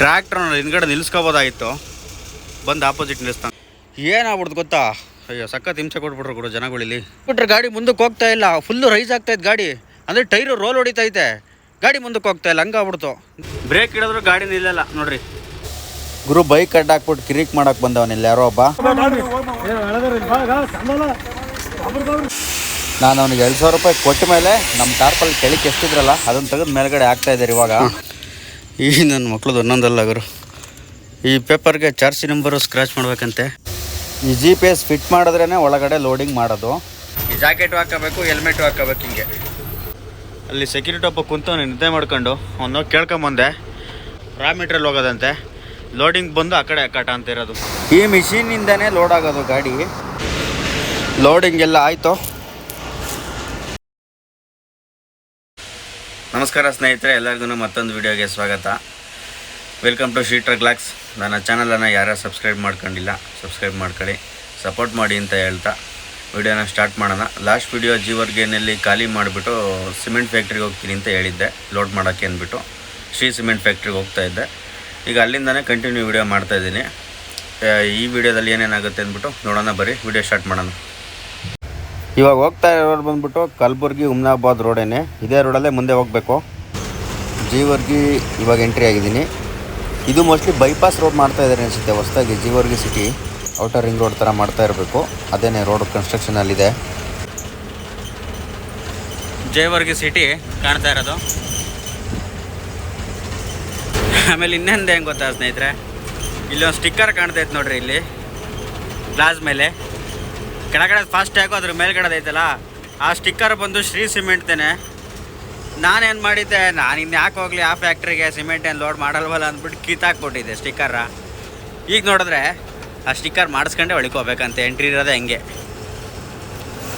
Tractor ಹಿಂದ್ಗಡೆ ನಿಲ್ಸ್ಕೋಬೋದಾಗಿತ್ತು. ಬಂದು opposite ನಿಲ್ಲಿಸ್ತಾನೆ ಏನಾಗ್ಬಿಡ್ದು ಗೊತ್ತಾ? ಅಯ್ಯೋ, ಸಖತ್ ಹಿಂಸೆ ಕೊಟ್ಬಿಟ್ರು ಗುರು ಜನಗಳಿಲ್ಲಿ. ಬಿಟ್ರೆ ಗಾಡಿ ಮುಂದಕ್ಕೆ ಹೋಗ್ತಾ ಇಲ್ಲ. ಫುಲ್ಲು ರೈಸ್ ಆಗ್ತಾ ಇತ್ತು ಗಾಡಿ. ಅಂದರೆ ಟೈರು ರೋಲ್ ಹೊಡಿತೈತೆ ಗಾಡಿ ಮುಂದಕ್ಕೆ ಹೋಗ್ತಾ ಇಲ್ಲ ಹಂಗಾಗ್ಬಿಡ್ತು ಬ್ರೇಕ್ ಹಿಡಿದ್ರು ಗಾಡಿ ನಿಲ್ಲಲ್ಲ, ನೋಡ್ರಿ. ಗುರು ಬೈಕ್ ಅಡ್ಡ ಹಾಕ್ಬಿಟ್ಟು ಕಿರಿಕ್ ಮಾಡಕ್ ಬಂದವನಿಲ್ಲ ಯಾರೋ ಒಬ್ಬ. ನಾನು ಅವ್ನಿಗೆ ಎರಡು ಸಾವಿರ ರೂಪಾಯಿ ಕೊಟ್ಟ ಮೇಲೆ ನಮ್ಮ ಟಾರ್ಪಲ್ಲಿ ಕೆಳಕ್ಕೆ ಎಷ್ಟಿದ್ರಲ್ಲ, ಅದನ್ನು ತೆಗೆದು ಮೇಲ್ಗಡೆ ಆಗ್ತಾ ಇದ್ದಾರೆ ಇವಾಗ. ಈ ನನ್ನ ಮಕ್ಳದ್ದು ಒಂದೊಂದಲ್ಲ ಗುರು. ಈ ಪೇಪರ್ಗೆ ಚಾರ್ಜ್ ನಂಬರು ಸ್ಕ್ರಾಚ್ ಮಾಡ್ಬೇಕಂತೆ. ಈ ಜಿ ಪಿ ಎಸ್ ಫಿಟ್ ಮಾಡಿದ್ರೇ ಒಳಗಡೆ ಲೋಡಿಂಗ್ ಮಾಡೋದು. ಈ ಜಾಕೆಟ್ ಹಾಕೋಬೇಕು ಹೆಲ್ಮೆಟ್ ಹಾಕೋಬೇಕು ಹಿಂಗೆ. ಅಲ್ಲಿ ಸೆಕ್ಯೂರಿಟಿ ಒಬ್ಬ ಕುಂತು ನಿದ್ದೆ ಮಾಡ್ಕೊಂಡು, ಅವನು ಕೇಳ್ಕೊಂಬಂದೆ. ರಾ ಮೀಟ್ರಲ್ಲಿ ಹೋಗೋದಂತೆ. ಲೋಡಿಂಗ್ ಬಂದು ಆ ಕಡೆ ಕಟ ಅಂತ ಇರೋದು. ಈ ಮಿಷಿನಿಂದನೇ ಲೋಡ್ ಆಗೋದು ಗಾಡಿ. ಲೋಡಿಂಗ್ ಎಲ್ಲ ಆಯಿತು. ನಮಸ್ಕಾರ ಸ್ನೇಹಿತರೆ, ಎಲ್ಲರಿಗೂ ಮತ್ತೊಂದು ವಿಡಿಯೋಗೆ ಸ್ವಾಗತ. ವೆಲ್ಕಮ್ ಟು ಶೀ ಟ್ರಗ್ಲಾಕ್ಸ್ ನನ್ನ ಚಾನಲನ್ನು ಯಾರ್ಯಾರು ಸಬ್ಸ್ಕ್ರೈಬ್ ಮಾಡ್ಕೊಂಡಿಲ್ಲ ಸಬ್ಸ್ಕ್ರೈಬ್ ಮಾಡ್ಕೊಳ್ಳಿ ಸಪೋರ್ಟ್ ಮಾಡಿ ಅಂತ ಹೇಳ್ತಾ ವಿಡಿಯೋನ ಸ್ಟಾರ್ಟ್ ಮಾಡೋಣ. ಲಾಸ್ಟ್ ವಿಡಿಯೋ ಜೀವರ್ಗೇನಲ್ಲಿ ಖಾಲಿ ಮಾಡಿಬಿಟ್ಟು ಸಿಮೆಂಟ್ ಫ್ಯಾಕ್ಟ್ರಿಗೆ ಹೋಗ್ತೀನಿ ಅಂತ ಹೇಳಿದ್ದೆ ಲೋಡ್ ಮಾಡೋಕ್ಕೆ ಅಂದ್ಬಿಟ್ಟು. ಶ್ರೀ ಸಿಮೆಂಟ್ ಫ್ಯಾಕ್ಟ್ರಿಗೆ ಹೋಗ್ತಾ ಇದ್ದೆ. ಈಗ ಅಲ್ಲಿಂದನೇ ಕಂಟಿನ್ಯೂ ವಿಡಿಯೋ ಮಾಡ್ತಾಯಿದ್ದೀನಿ ಈ ವಿಡಿಯೋದಲ್ಲಿ ಏನೇನಾಗುತ್ತೆ ಅಂದ್ಬಿಟ್ಟು ನೋಡೋಣ, ಬರೀ ವಿಡಿಯೋ ಸ್ಟಾರ್ಟ್ ಮಾಡೋಣ. ಇವಾಗ ಹೋಗ್ತಾ ಇರೋರು ಬಂದ್ಬಿಟ್ಟು ಕಲಬುರ್ಗಿ ಉಮ್ನಾಬಾದ್ ರೋಡೇನೆ. ಇದೇ ರೋಡಲ್ಲೇ ಮುಂದೆ ಹೋಗಬೇಕು. ಜೀವರ್ಗಿ ಇವಾಗ ಎಂಟ್ರಿ ಆಗಿದ್ದೀನಿ. ಇದು ಮೋಸ್ಟ್ಲಿ ಬೈಪಾಸ್ ರೋಡ್ ಮಾಡ್ತಾ ಇದ್ದಾರೆ ಅನಿಸುತ್ತೆ. ಹೊಸದಾಗಿ Jewargi city outer ring road ಥರ ಮಾಡ್ತಾ ಇರಬೇಕು. ಅದೇನೇ ರೋಡ್ ಕನ್ಸ್ಟ್ರಕ್ಷನಲ್ಲಿದೆ ಜೈವರ್ಗಿ ಸಿಟಿ ಕಾಣ್ತಾ ಇರೋದು. ಆಮೇಲೆ ಇನ್ನೊಂದು ಹೆಂಗೆ ಗೊತ್ತಾ ಸ್ನೇಹಿತರೆ? ಇಲ್ಲೊಂದು ಸ್ಟಿಕ್ಕರ್ ಕಾಣ್ತಾ ಇತ್ತು ನೋಡ್ರಿ ಇಲ್ಲಿ. ಗ್ಲಾಸ್ ಮೇಲೆ. ಕೆಳಗಡೆ ಫಾಸ್ಟ್ ಟ್ಯಾಗು ಅದ್ರ ಮೇಲ್ಗಡೆ ಐತಲ್ಲ ಆ ಸ್ಟಿಕ್ಕರ್ ಬಂದು ಶ್ರೀ ಸಿಮೆಂಟ್ದೇನೆ. ನಾನೇನು ಮಾಡಿದ್ದೆ, ನಾನು ಇನ್ನು ಯಾಕೆ ಹೋಗಲಿ ಆ ಫ್ಯಾಕ್ಟ್ರಿಗೆ ಸಿಮೆಂಟ್ ಏನು ಲೋಡ್ ಮಾಡಲ್ವಲ್ಲ ಅಂದ್ಬಿಟ್ಟು ಕಿತ್ತಾಕ್ಬಿಟ್ಟಿದ್ದೆ ಸ್ಟಿಕ್ಕರ ಈಗ ನೋಡಿದ್ರೆ, ಆ ಸ್ಟಿಕ್ಕರ್ ಮಾಡಿಸ್ಕೊಂಡೆ ಒಳಿಕೋಬೇಕಂತೆ ಎಂಟ್ರಿ ಇರೋದೆ ಹೆಂಗೆ.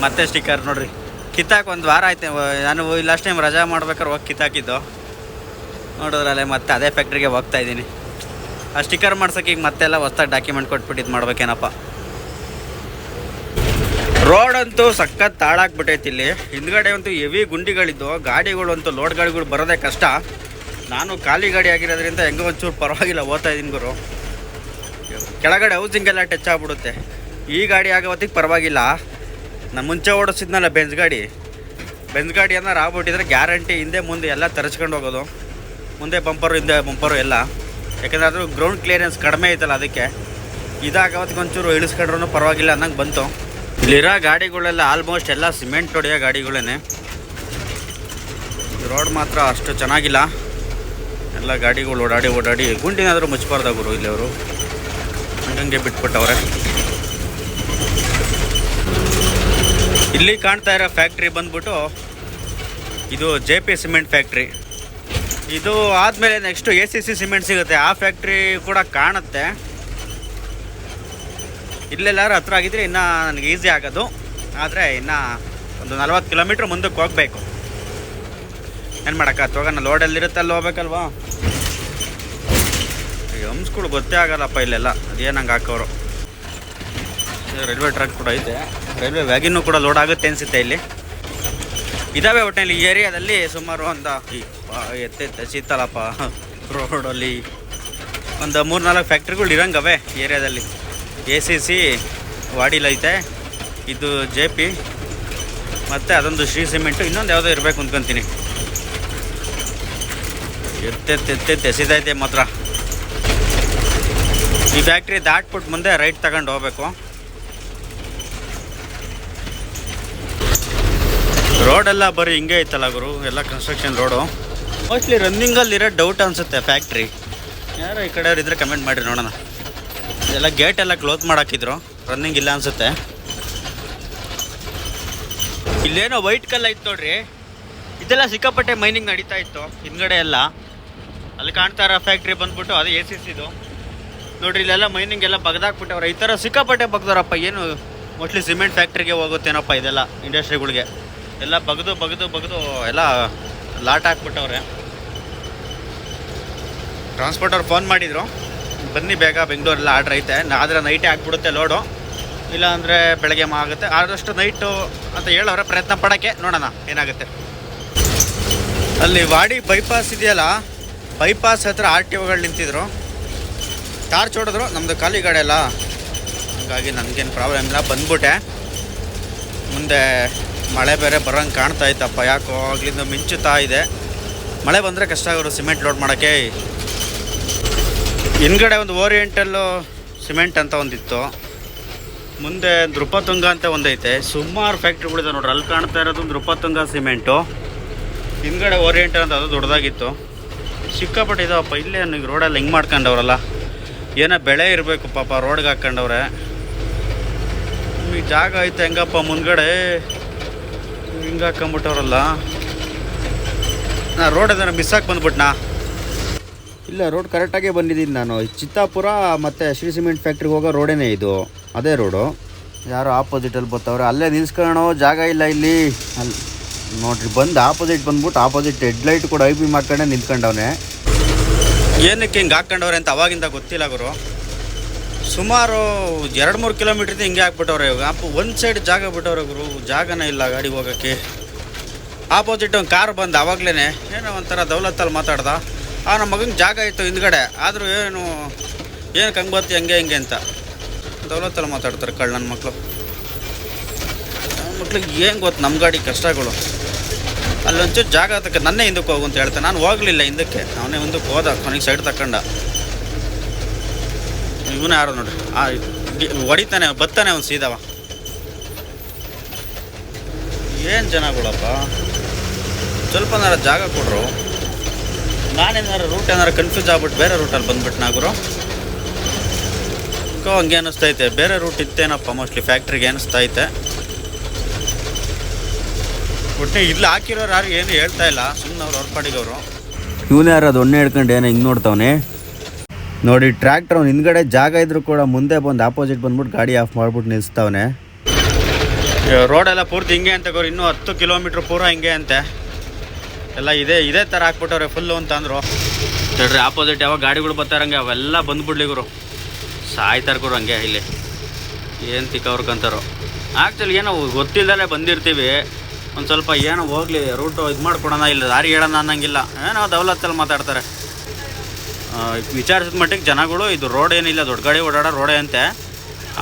ಮತ್ತೆ ಸ್ಟಿಕ್ಕರ್ ನೋಡ್ರಿ ಕಿತ್ತಾಕ್ ಒಂದು ವಾರ ಆಯ್ತು, ನಾನು ಲಾಸ್ಟ್ ಟೈಮ್ ರಜಾ ಮಾಡ್ಬೇಕಾದ್ರೆ ಹೋಗಿ ಕಿತ್ತಾಕಿದ್ದು ನೋಡಿದ್ರಲ್ಲೇ ಮತ್ತೆ ಅದೇ ಫ್ಯಾಕ್ಟ್ರಿಗೆ ಹೋಗ್ತಾ ಇದ್ದೀನಿ. ಆ ಸ್ಟಿಕ್ಕರ್ ಮಾಡ್ಸೋಕೆ ಈಗ ಮತ್ತೆಲ್ಲ ಹೊಸ್ದಾಗಿ ಡಾಕ್ಯುಮೆಂಟ್ ಕೊಟ್ಬಿಟ್ಟಿದ್ದು ಮಾಡ್ಬೇಕೇನಪ್ಪ. ರೋಡ್ ಅಂತೂ ಸಖತ್ ತಾಳಾಕ್ಬಿಟ್ಟೈತಿ ಇಲ್ಲಿ. ಹಿಂದ್ಗಡೆ ಅಂತೂ ಹೆವಿ ಗುಂಡಿಗಳಿದ್ದು ಗಾಡಿಗಳು ಅಂತೂ ಲೋಡ್ ಗಾಡಿಗಳು ಬರೋದೇ ಕಷ್ಟ. ನಾನು ಖಾಲಿ ಗಾಡಿ ಆಗಿರೋದ್ರಿಂದ ಹೆಂಗೋ ಒಂಚೂರು ಪರವಾಗಿಲ್ಲ ಓದ್ತಾ ಇದ್ದೀನಿ ಗುರು. ಕೆಳಗಡೆ ಹೌಸಿಂಗ್ ಎಲ್ಲ ಟಚ್ ಆಗ್ಬಿಡುತ್ತೆ. ಈ ಗಾಡಿ ಆಗೋ ಹೊತ್ತಿಗೆ ಪರವಾಗಿಲ್ಲ. ನಾನು ಮುಂಚೆ ಓಡಿಸಿದ್ನಲ್ಲ ಬೆಂಜ್ ಗಾಡಿ. ಬೆಂಜ್ ಗಾಡಿ ಏನಾರು ಆಗ್ಬಿಟ್ಟಿದ್ರೆ ಗ್ಯಾರಂಟಿ ಹಿಂದೆ ಮುಂದೆ ಎಲ್ಲ ತರಿಸ್ಕೊಂಡು ಹೋಗೋದು. ಮುಂದೆ ಬಂಪರು ಹಿಂದೆ ಬಂಪರು ಎಲ್ಲ. ಯಾಕಂದರೆ ಅದು ಗ್ರೌಂಡ್ ಕ್ಲಿಯರೆನ್ಸ್ ಕಡಿಮೆ ಐತಲ್ಲ ಅದಕ್ಕೆ. ಇದಾಗವತ್ತಿಗೆ ಒಂಚೂರು ಇಳಿಸ್ಕೊಂಡ್ರೂ ಪರವಾಗಿಲ್ಲ ಅನ್ನಂಗೆ ಬಂತು. ಇಲ್ಲಿರೋ ಗಾಡಿಗಳೆಲ್ಲ ಆಲ್ಮೋಸ್ಟ್ ಎಲ್ಲ ಸಿಮೆಂಟ್ ಹೊಡೆಯೋ ಗಾಡಿಗಳೇ ರೋಡ್ ಮಾತ್ರ ಅಷ್ಟು ಚೆನ್ನಾಗಿಲ್ಲ. ಎಲ್ಲ ಗಾಡಿಗಳು ಓಡಾಡಿ ಓಡಾಡಿ ಗುಂಡಿನಾದರೂ ಮುಚ್ಚಬಾರ್ದ ಗುರು ಇಲ್ಲಿ ಅವರು ಹಂಗಂಗೆ ಬಿಟ್ಬಿಟ್ಟವ್ರೆ. ಇಲ್ಲಿ ಕಾಣ್ತಾ ಇರೋ ಫ್ಯಾಕ್ಟ್ರಿ ಬಂದ್ಬಿಟ್ಟು ಇದು ಜೆ ಪಿ ಸಿಮೆಂಟ್ ಫ್ಯಾಕ್ಟ್ರಿ ಇದು ಆದಮೇಲೆ next A C C cement ಸಿಗುತ್ತೆ. ಆ ಫ್ಯಾಕ್ಟ್ರಿ ಕೂಡ ಕಾಣುತ್ತೆ. ಇಲ್ಲೆಲ್ಲಾರು ಹತ್ರ ಆಗಿದ್ರೆ ಇನ್ನೂ ನನಗೆ ಈಸಿ ಆಗೋದು. ಆದರೆ ಇನ್ನು ಒಂದು ನಲ್ವತ್ತು ಕಿಲೋಮೀಟ್ರ್ ಮುಂದಕ್ಕೆ ಹೋಗಬೇಕು. ಏನು ಮಾಡೋಕ್ಕಾಗ್ತು ಹೋಗೋಣ ಲೋಡಲ್ಲಿರುತ್ತೆ ಅಲ್ಲಿ ಹೋಗ್ಬೇಕಲ್ವಾ? ಹಂಸ್ಗಳು ಗೊತ್ತೇ ಆಗಲ್ಲಪ್ಪ ಇಲ್ಲೆಲ್ಲ. ಅದೇನು ಹಂಗೆ ಹಾಕೋರು? ರೈಲ್ವೆ ಟ್ರ್ಯಾಕ್ ಕೂಡ ಐತೆ. ರೈಲ್ವೆ ವ್ಯಾಗಿನೂ ಕೂಡ ಲೋಡ್ ಆಗುತ್ತೆ ಅನಿಸುತ್ತೆ ಇಲ್ಲಿ. ಇದಾವೆ ಒಟ್ಟಿನಲ್ಲಿ ಈ ಏರಿಯಾದಲ್ಲಿ ಸುಮಾರು ಒಂದು ಎತ್ತೆ ಶೀತಲಪ್ಪ ರೋಡಲ್ಲಿ ಒಂದು ಮೂರು ನಾಲ್ಕು ಫ್ಯಾಕ್ಟ್ರಿಗಳು ಇರಂಗವೆ ಏರಿಯಾದಲ್ಲಿ. ಎ ಸಿ ಸಿ ವಾಡಿಲೈತೆ. ಇದು ಜೆ ಪಿ ಮತ್ತು ಅದೊಂದು ಶ್ರೀ ಸಿಮೆಂಟು, ಇನ್ನೊಂದು ಯಾವುದೋ ಇರಬೇಕು ಅಂದ್ಕೊತೀನಿ ಎತ್ತೆತ್ತು ಎತ್ತೆತ್ತು ಎಸಿದೈತೆ ಮಾತ್ರ. ಈ ಫ್ಯಾಕ್ಟ್ರಿ ದಾಟ್ಬಿಟ್ಟು ಮುಂದೆ ರೈಟ್ ತಗೊಂಡು ಹೋಗ್ಬೇಕು. ರೋಡೆಲ್ಲ ಬರೀ ಹಿಂಗೆ ಐತಲ್ಲ ಗುರು, ಎಲ್ಲ ಕನ್ಸ್ಟ್ರಕ್ಷನ್ ರೋಡು. ಮೋಸ್ಟ್ಲಿ ರನ್ನಿಂಗಲ್ಲಿರೋ ಡೌಟ್ ಅನಿಸುತ್ತೆ ಫ್ಯಾಕ್ಟ್ರಿ ಯಾರೋ ಈ ಕಡೆಯವ್ರು ಇದ್ರೆ ಕಮೆಂಟ್ ಮಾಡಿರಿ ನೋಡೋಣ. ಎಲ್ಲ ಗೇಟ್ ಎಲ್ಲ ಕ್ಲೋಸ್ ಮಾಡಾಕಿದ್ರು. ರನ್ನಿಂಗ್ ಇಲ್ಲ ಅನ್ಸುತ್ತೆ. ಇಲ್ಲೇನೋ ವೈಟ್ ಕಲ್ ಐತೆ ನೋಡ್ರಿ. ಇದೆಲ್ಲ ಸಿಕ್ಕಾಪಟ್ಟೆ ಮೈನಿಂಗ್ ನಡೀತಾ ಇತ್ತು, ಹಿಂದ್ಗಡೆ ಎಲ್ಲ. ಅಲ್ಲಿ ಕಾಣ್ತಾ ಇರೋ ಫ್ಯಾಕ್ಟ್ರಿ ಬಂದ್ಬಿಟ್ಟು ಅದು ಎ ಸಿ ಸಿದು ನೋಡ್ರಿ, ಇಲ್ಲೆಲ್ಲ ಮೈನಿಂಗ್ ಎಲ್ಲ ಬಗ್ದಾಕ್ಬಿಟ್ಟವ್ರೆ. ಈ ಥರ ಸಿಕ್ಕಾಪಟ್ಟೆ ಬಗ್ದವ್ರಪ್ಪ, ಏನು ಮೋಸ್ಟ್ಲಿ ಸಿಮೆಂಟ್ ಫ್ಯಾಕ್ಟ್ರಿಗೆ ಹೋಗುತ್ತೇನಪ್ಪ ಇದೆಲ್ಲ ಇಂಡಸ್ಟ್ರಿಗಳಿಗೆ ಎಲ್ಲ ಬಗ್ದು ಬಗ್ದು ಬಗ್ದು ಎಲ್ಲ ಲಾಟ್ ಹಾಕ್ಬಿಟ್ಟವ್ರೆ. ಟ್ರಾನ್ಸ್ಪೋರ್ಟರ್ ಫೋನ್ ಮಾಡಿದ್ರು. ಬನ್ನಿ ಬೇಗ, ಬೆಂಗಳೂರೆಲ್ಲ ಆರ್ಡ್ರ್ ಐತೆ. ಆದರೆ ನೈಟೇ ಆಗಿಬಿಡುತ್ತೆ ಲೋಡು ಇಲ್ಲ ಅಂದರೆ ಬೆಳಗ್ಗೆ ಆಗುತ್ತೆ? ಆದಷ್ಟು ನೈಟು ಅಂತ ಹೇಳೋರ ಪ್ರಯತ್ನ ಪಡೋಕ್ಕೆ ನೋಡೋಣ, ಏನಾಗುತ್ತೆ. ಅಲ್ಲಿ ವಾಡಿ ಬೈಪಾಸ್ ಇದೆಯಲ್ಲ ಬೈಪಾಸ್ ಹತ್ರ ಆರ್ ಟಿ ಒಗಳು ನಿಂತಿದ್ರು. ಟಾರ್ಚ್ ಹೊಡೆದ್ರು ನಮ್ಮದು ಖಾಲಿ ಗಾಡಿ ಅಲ್ಲ. ಹಾಗಾಗಿ ನನಗೇನು ಪ್ರಾಬ್ಲಮ್ ಇಲ್ಲ, ಬಂದ್ಬಿಟ್ಟೆ. ಮುಂದೆ ಮಳೆ ಬೇರೆ ಬರೋಂಗೆ ಕಾಣ್ತಾ ಇತ್ತಪ್ಪ, ಯಾಕೋ ಆಗ್ಲಿಂದ ಮಿಂಚುತ್ತಾ ಇದೆ. ಮಳೆ ಬಂದರೆ ಕಷ್ಟ ಆಗೋರು ಸಿಮೆಂಟ್ ಲೋಡ್ ಮಾಡೋಕ್ಕೆ. ಹಿಂದ್ಗಡೆ ಒಂದು ಓರಿಯೆಂಟಲ್ಲು ಸಿಮೆಂಟ್ ಅಂತ ಒಂದಿತ್ತು. ಮುಂದೆ ನೃಪತುಂಗ ಅಂತ ಒಂದೈತೆ. ಸುಮಾರು ಫ್ಯಾಕ್ಟ್ರಿಗಳಿದೆ ನೋಡ್ರಿ. ಅಲ್ಲಿ ಕಾಣ್ತಾ ಇರೋದು ನೃಪತುಂಗ ಸಿಮೆಂಟು. ಹಿಂದ್ಗಡೆ ಓರಿಯೆಂಟಲ್ ಅಂತ ಅದು ದೊಡ್ಡದಾಗಿತ್ತು. ಸಿಕ್ಕಾಪಟ್ಟೆ ಇದಾವಪ್ಪ, ಇಲ್ಲೇ ನನಗೆ ರೋಡಲ್ಲಿ ಹಿಂಗೆ ಮಾಡ್ಕೊಂಡವ್ರಲ್ಲ. ಏನೋ ಬೆಳೆ ಇರಬೇಕು ಪಾಪ, ರೋಡ್ಗೆ ಹಾಕ್ಕೊಂಡವ್ರೆ. ನಿಮಗೆ ಜಾಗ ಐತೆ ಹೆಂಗಪ್ಪ, ಮುಂದ್ಗಡೆ ಹಿಂಗೆ ಹಾಕೊಂಬಿಟ್ಟವ್ರಲ್ಲ. ನಾ ರೋಡ್ ಅದನ್ನು ಮಿಸ್ಸಾಗಿ ಬಂದ್ಬಿಟ್ನಾ? ಇಲ್ಲ ರೋಡ್ ಕರೆಕ್ಟಾಗೇ ಬಂದಿದ್ದೀನಿ ನಾನು. ಚಿತ್ತಾಪುರ ಮತ್ತು ಶ್ರೀ ಸಿಮೆಂಟ್ ಫ್ಯಾಕ್ಟ್ರಿಗೆ ಹೋಗೋ ರೋಡೇನೇ ಇದು? ಅದೇ ರೋಡು ಯಾರೋ ಆಪೋಸಿಟಲ್ಲಿ ಬರ್ತಾವ್ರೆ ಅಲ್ಲೇ ನಿಲ್ಸ್ಕೊಳ್ಳೋ ಜಾಗ ಇಲ್ಲ ಇಲ್ಲಿ. ಅಲ್ಲಿ ನೋಡ್ರಿ, ಬಂದು ಆಪೋಸಿಟ್ ಬಂದ್ಬಿಟ್ಟು ಆಪೋಸಿಟ್ ಹೆಡ್ಲೈಟ್ ಕೂಡ ಐ ಬಿ ಮಾಡ್ಕೊಂಡೆ ನಿಂತ್ಕೊಂಡವನೆ. ಏನಕ್ಕೆ ಹಿಂಗೆ ಹಾಕ್ಕೊಂಡವ್ರೆ ಅಂತ ಅವಾಗಿಂದ ಗೊತ್ತಿಲ್ಲ ಗುರು. ಸುಮಾರು ಎರಡು ಮೂರು ಕಿಲೋಮೀಟ್ರಿಂದ ಹಿಂಗೆ ಹಾಕ್ಬಿಟ್ಟವ್ರೆ ಇವಾಗ ಒಂದು ಸೈಡ್ ಜಾಗ ಬಿಟ್ಟವ್ರೆ ಗುರು. ಜಾಗನೇ ಇಲ್ಲ ಗಾಡಿ ಹೋಗೋಕ್ಕೆ. ಆಪೋಸಿಟ್ ಒಂದು ಕಾರ್ ಬಂದು ಆವಾಗಲೇ ಏನೋ ಒಂಥರ ದೌಲತ್ತಲ್ಲಿ ಮಾತಾಡ್ದ. ಆ, ನಮ್ಮ ಮಗನ ಜಾಗ ಇತ್ತು ಹಿಂದ್ಗಡೆ. ಆದರೂ ಏನು ಏನು ಕಂಗೆ ಬರ್ತಿ ಹಂಗೆ ಹಿಂಗೆ ಅಂತ. ದೌಲತ್ತಲ್ಲ ಮಾತಾಡ್ತಾರೆ ಕಳ್ಳ ನನ್ನ ಮಕ್ಕಳು ನನ್ನ ಮಕ್ಳಿಗೆ ಏನು ಗೊತ್ತು ನಮ್ಮ ಗಾಡಿ ಕಷ್ಟಗಳು. ಅಲ್ಲೊಂಚೂರು ಜಾಗ ತಕ್ಕ ನನ್ನೇ ಹಿಂದಕ್ಕೆ ಹೋಗು ಅಂತ ಹೇಳ್ತಾನೆ ನಾನು ಹೋಗಲಿಲ್ಲ ಹಿಂದಕ್ಕೆ. ಅವನೇ ಮುಂದಕ್ಕೆ ಹೋದ, ಕೊನೆಗೆ ಸೈಡ್ ತಕ್ಕಂಡ. ಇವನೇ ಯಾರು ನೋಡ್ರಿ. ಆ ಹೊಡಿತಾನೆ, ಬತ್ತಾನೆ ಅವನು ಸೀದವ ಏನು ಜನಗಳಪ್ಪ. ಸ್ವಲ್ಪ ಏನಾರ ಜಾಗ ಕೊಡ್ರು. ನಾನೇನಾರ ರೂಟ್ ಏನಾರು ಕನ್ಫ್ಯೂಸ್ ಆಗ್ಬಿಟ್ಟು ಬೇರೆ ರೂಟಲ್ಲಿ ಬಂದ್ಬಿಟ್ಟು ನಾಗರು ಕೋ ಹಂಗೆ ಅನಿಸ್ತೈತೆ. ಬೇರೆ ರೂಟ್ ಇತ್ತೇನಪ್ಪ ಮೋಸ್ಟ್ಲಿ ಫ್ಯಾಕ್ಟ್ರಿಗೆ ಅನ್ನಿಸ್ತೈತೆ ಒಟ್ಟೆ ಇಲ್ಲಿ ಹಾಕಿರೋರು ಯಾರು ಏನು ಹೇಳ್ತಾ ಇಲ್ಲ. ಸುಮ್ಮನೆ ಅವ್ರು ಅವ್ರ ಪಾಡಿಗೆ ಅವರು ಇವನೇ ಯಾರು ಅದು ಒಣ್ಣೆ ಹಿಡ್ಕೊಂಡು ಏನೋ ಹಿಂಗೆ ನೋಡ್ತಾವನೆ? ನೋಡಿ ಟ್ರ್ಯಾಕ್ಟರ್ ಅವ್ನು ಹಿಂದ್ಗಡೆ ಜಾಗ ಇದ್ರು ಕೂಡ ಮುಂದೆ ಬಂದು ಆಪೋಸಿಟ್ ಬಂದ್ಬಿಟ್ಟು ಗಾಡಿ ಆಫ್ ಮಾಡ್ಬಿಟ್ಟು ನಿಲ್ಲಿಸ್ತಾವನೆ ರೋಡೆಲ್ಲ ಪೂರ್ತಿ ಹಿಂಗೆ ಅಂತ ಗೌರಿ. ಇನ್ನೂ ಹತ್ತು ಕಿಲೋಮೀಟ್ರ್ ಪೂರ ಹಿಂಗೆ ಅಂತೆ. ಎಲ್ಲ ಇದೇ ಇದೇ ಥರ ಹಾಕ್ಬಿಟ್ಟವ್ರೆ ಫುಲ್ಲು ಅಂತ ಅಂದರು. ನೋಡ್ರಿ ಆಪೋಸಿಟ್ ಯಾವಾಗ ಗಾಡಿಗಳು ಬರ್ತಾರಂಗೆ ಅವೆಲ್ಲ ಬಂದ್ಬಿಡ್ಲಿ ಗುರು. ಸಾಯ್ತಾರೆ ಗುರು ಹಂಗೆ ಇಲ್ಲಿ. ಏನು ತಿಕ್ಕವ್ರಕ್ಕಂತಾರೋ ಆ್ಯಕ್ಚುಲಿ ಏನೋ ಗೊತ್ತಿಲ್ಲದೆ ಬಂದಿರ್ತೀವಿ. ಒಂದು ಸ್ವಲ್ಪ ಏನೋ ಹೋಗ್ಲಿ ರೂಟು ಇದು ಮಾಡ್ಕೊಡೋಣ, ಇಲ್ಲ ದಾರಿ ಹೇಳೋಣ ಅನ್ನಂಗಿಲ್ಲ. ಏನೋ ದೌಲತ್ತಲ್ಲಿ ಮಾತಾಡ್ತಾರೆ. ವಿಚಾರಿಸಿದ ಮಟ್ಟಿಗೆ ಜನಗಳು, ಇದು ರೋಡ್ ಏನಿಲ್ಲ, ದೊಡ್ಡ ಗಾಡಿ ಓಡಾಡೋ ರೋಡೇ ಅಂತೆ.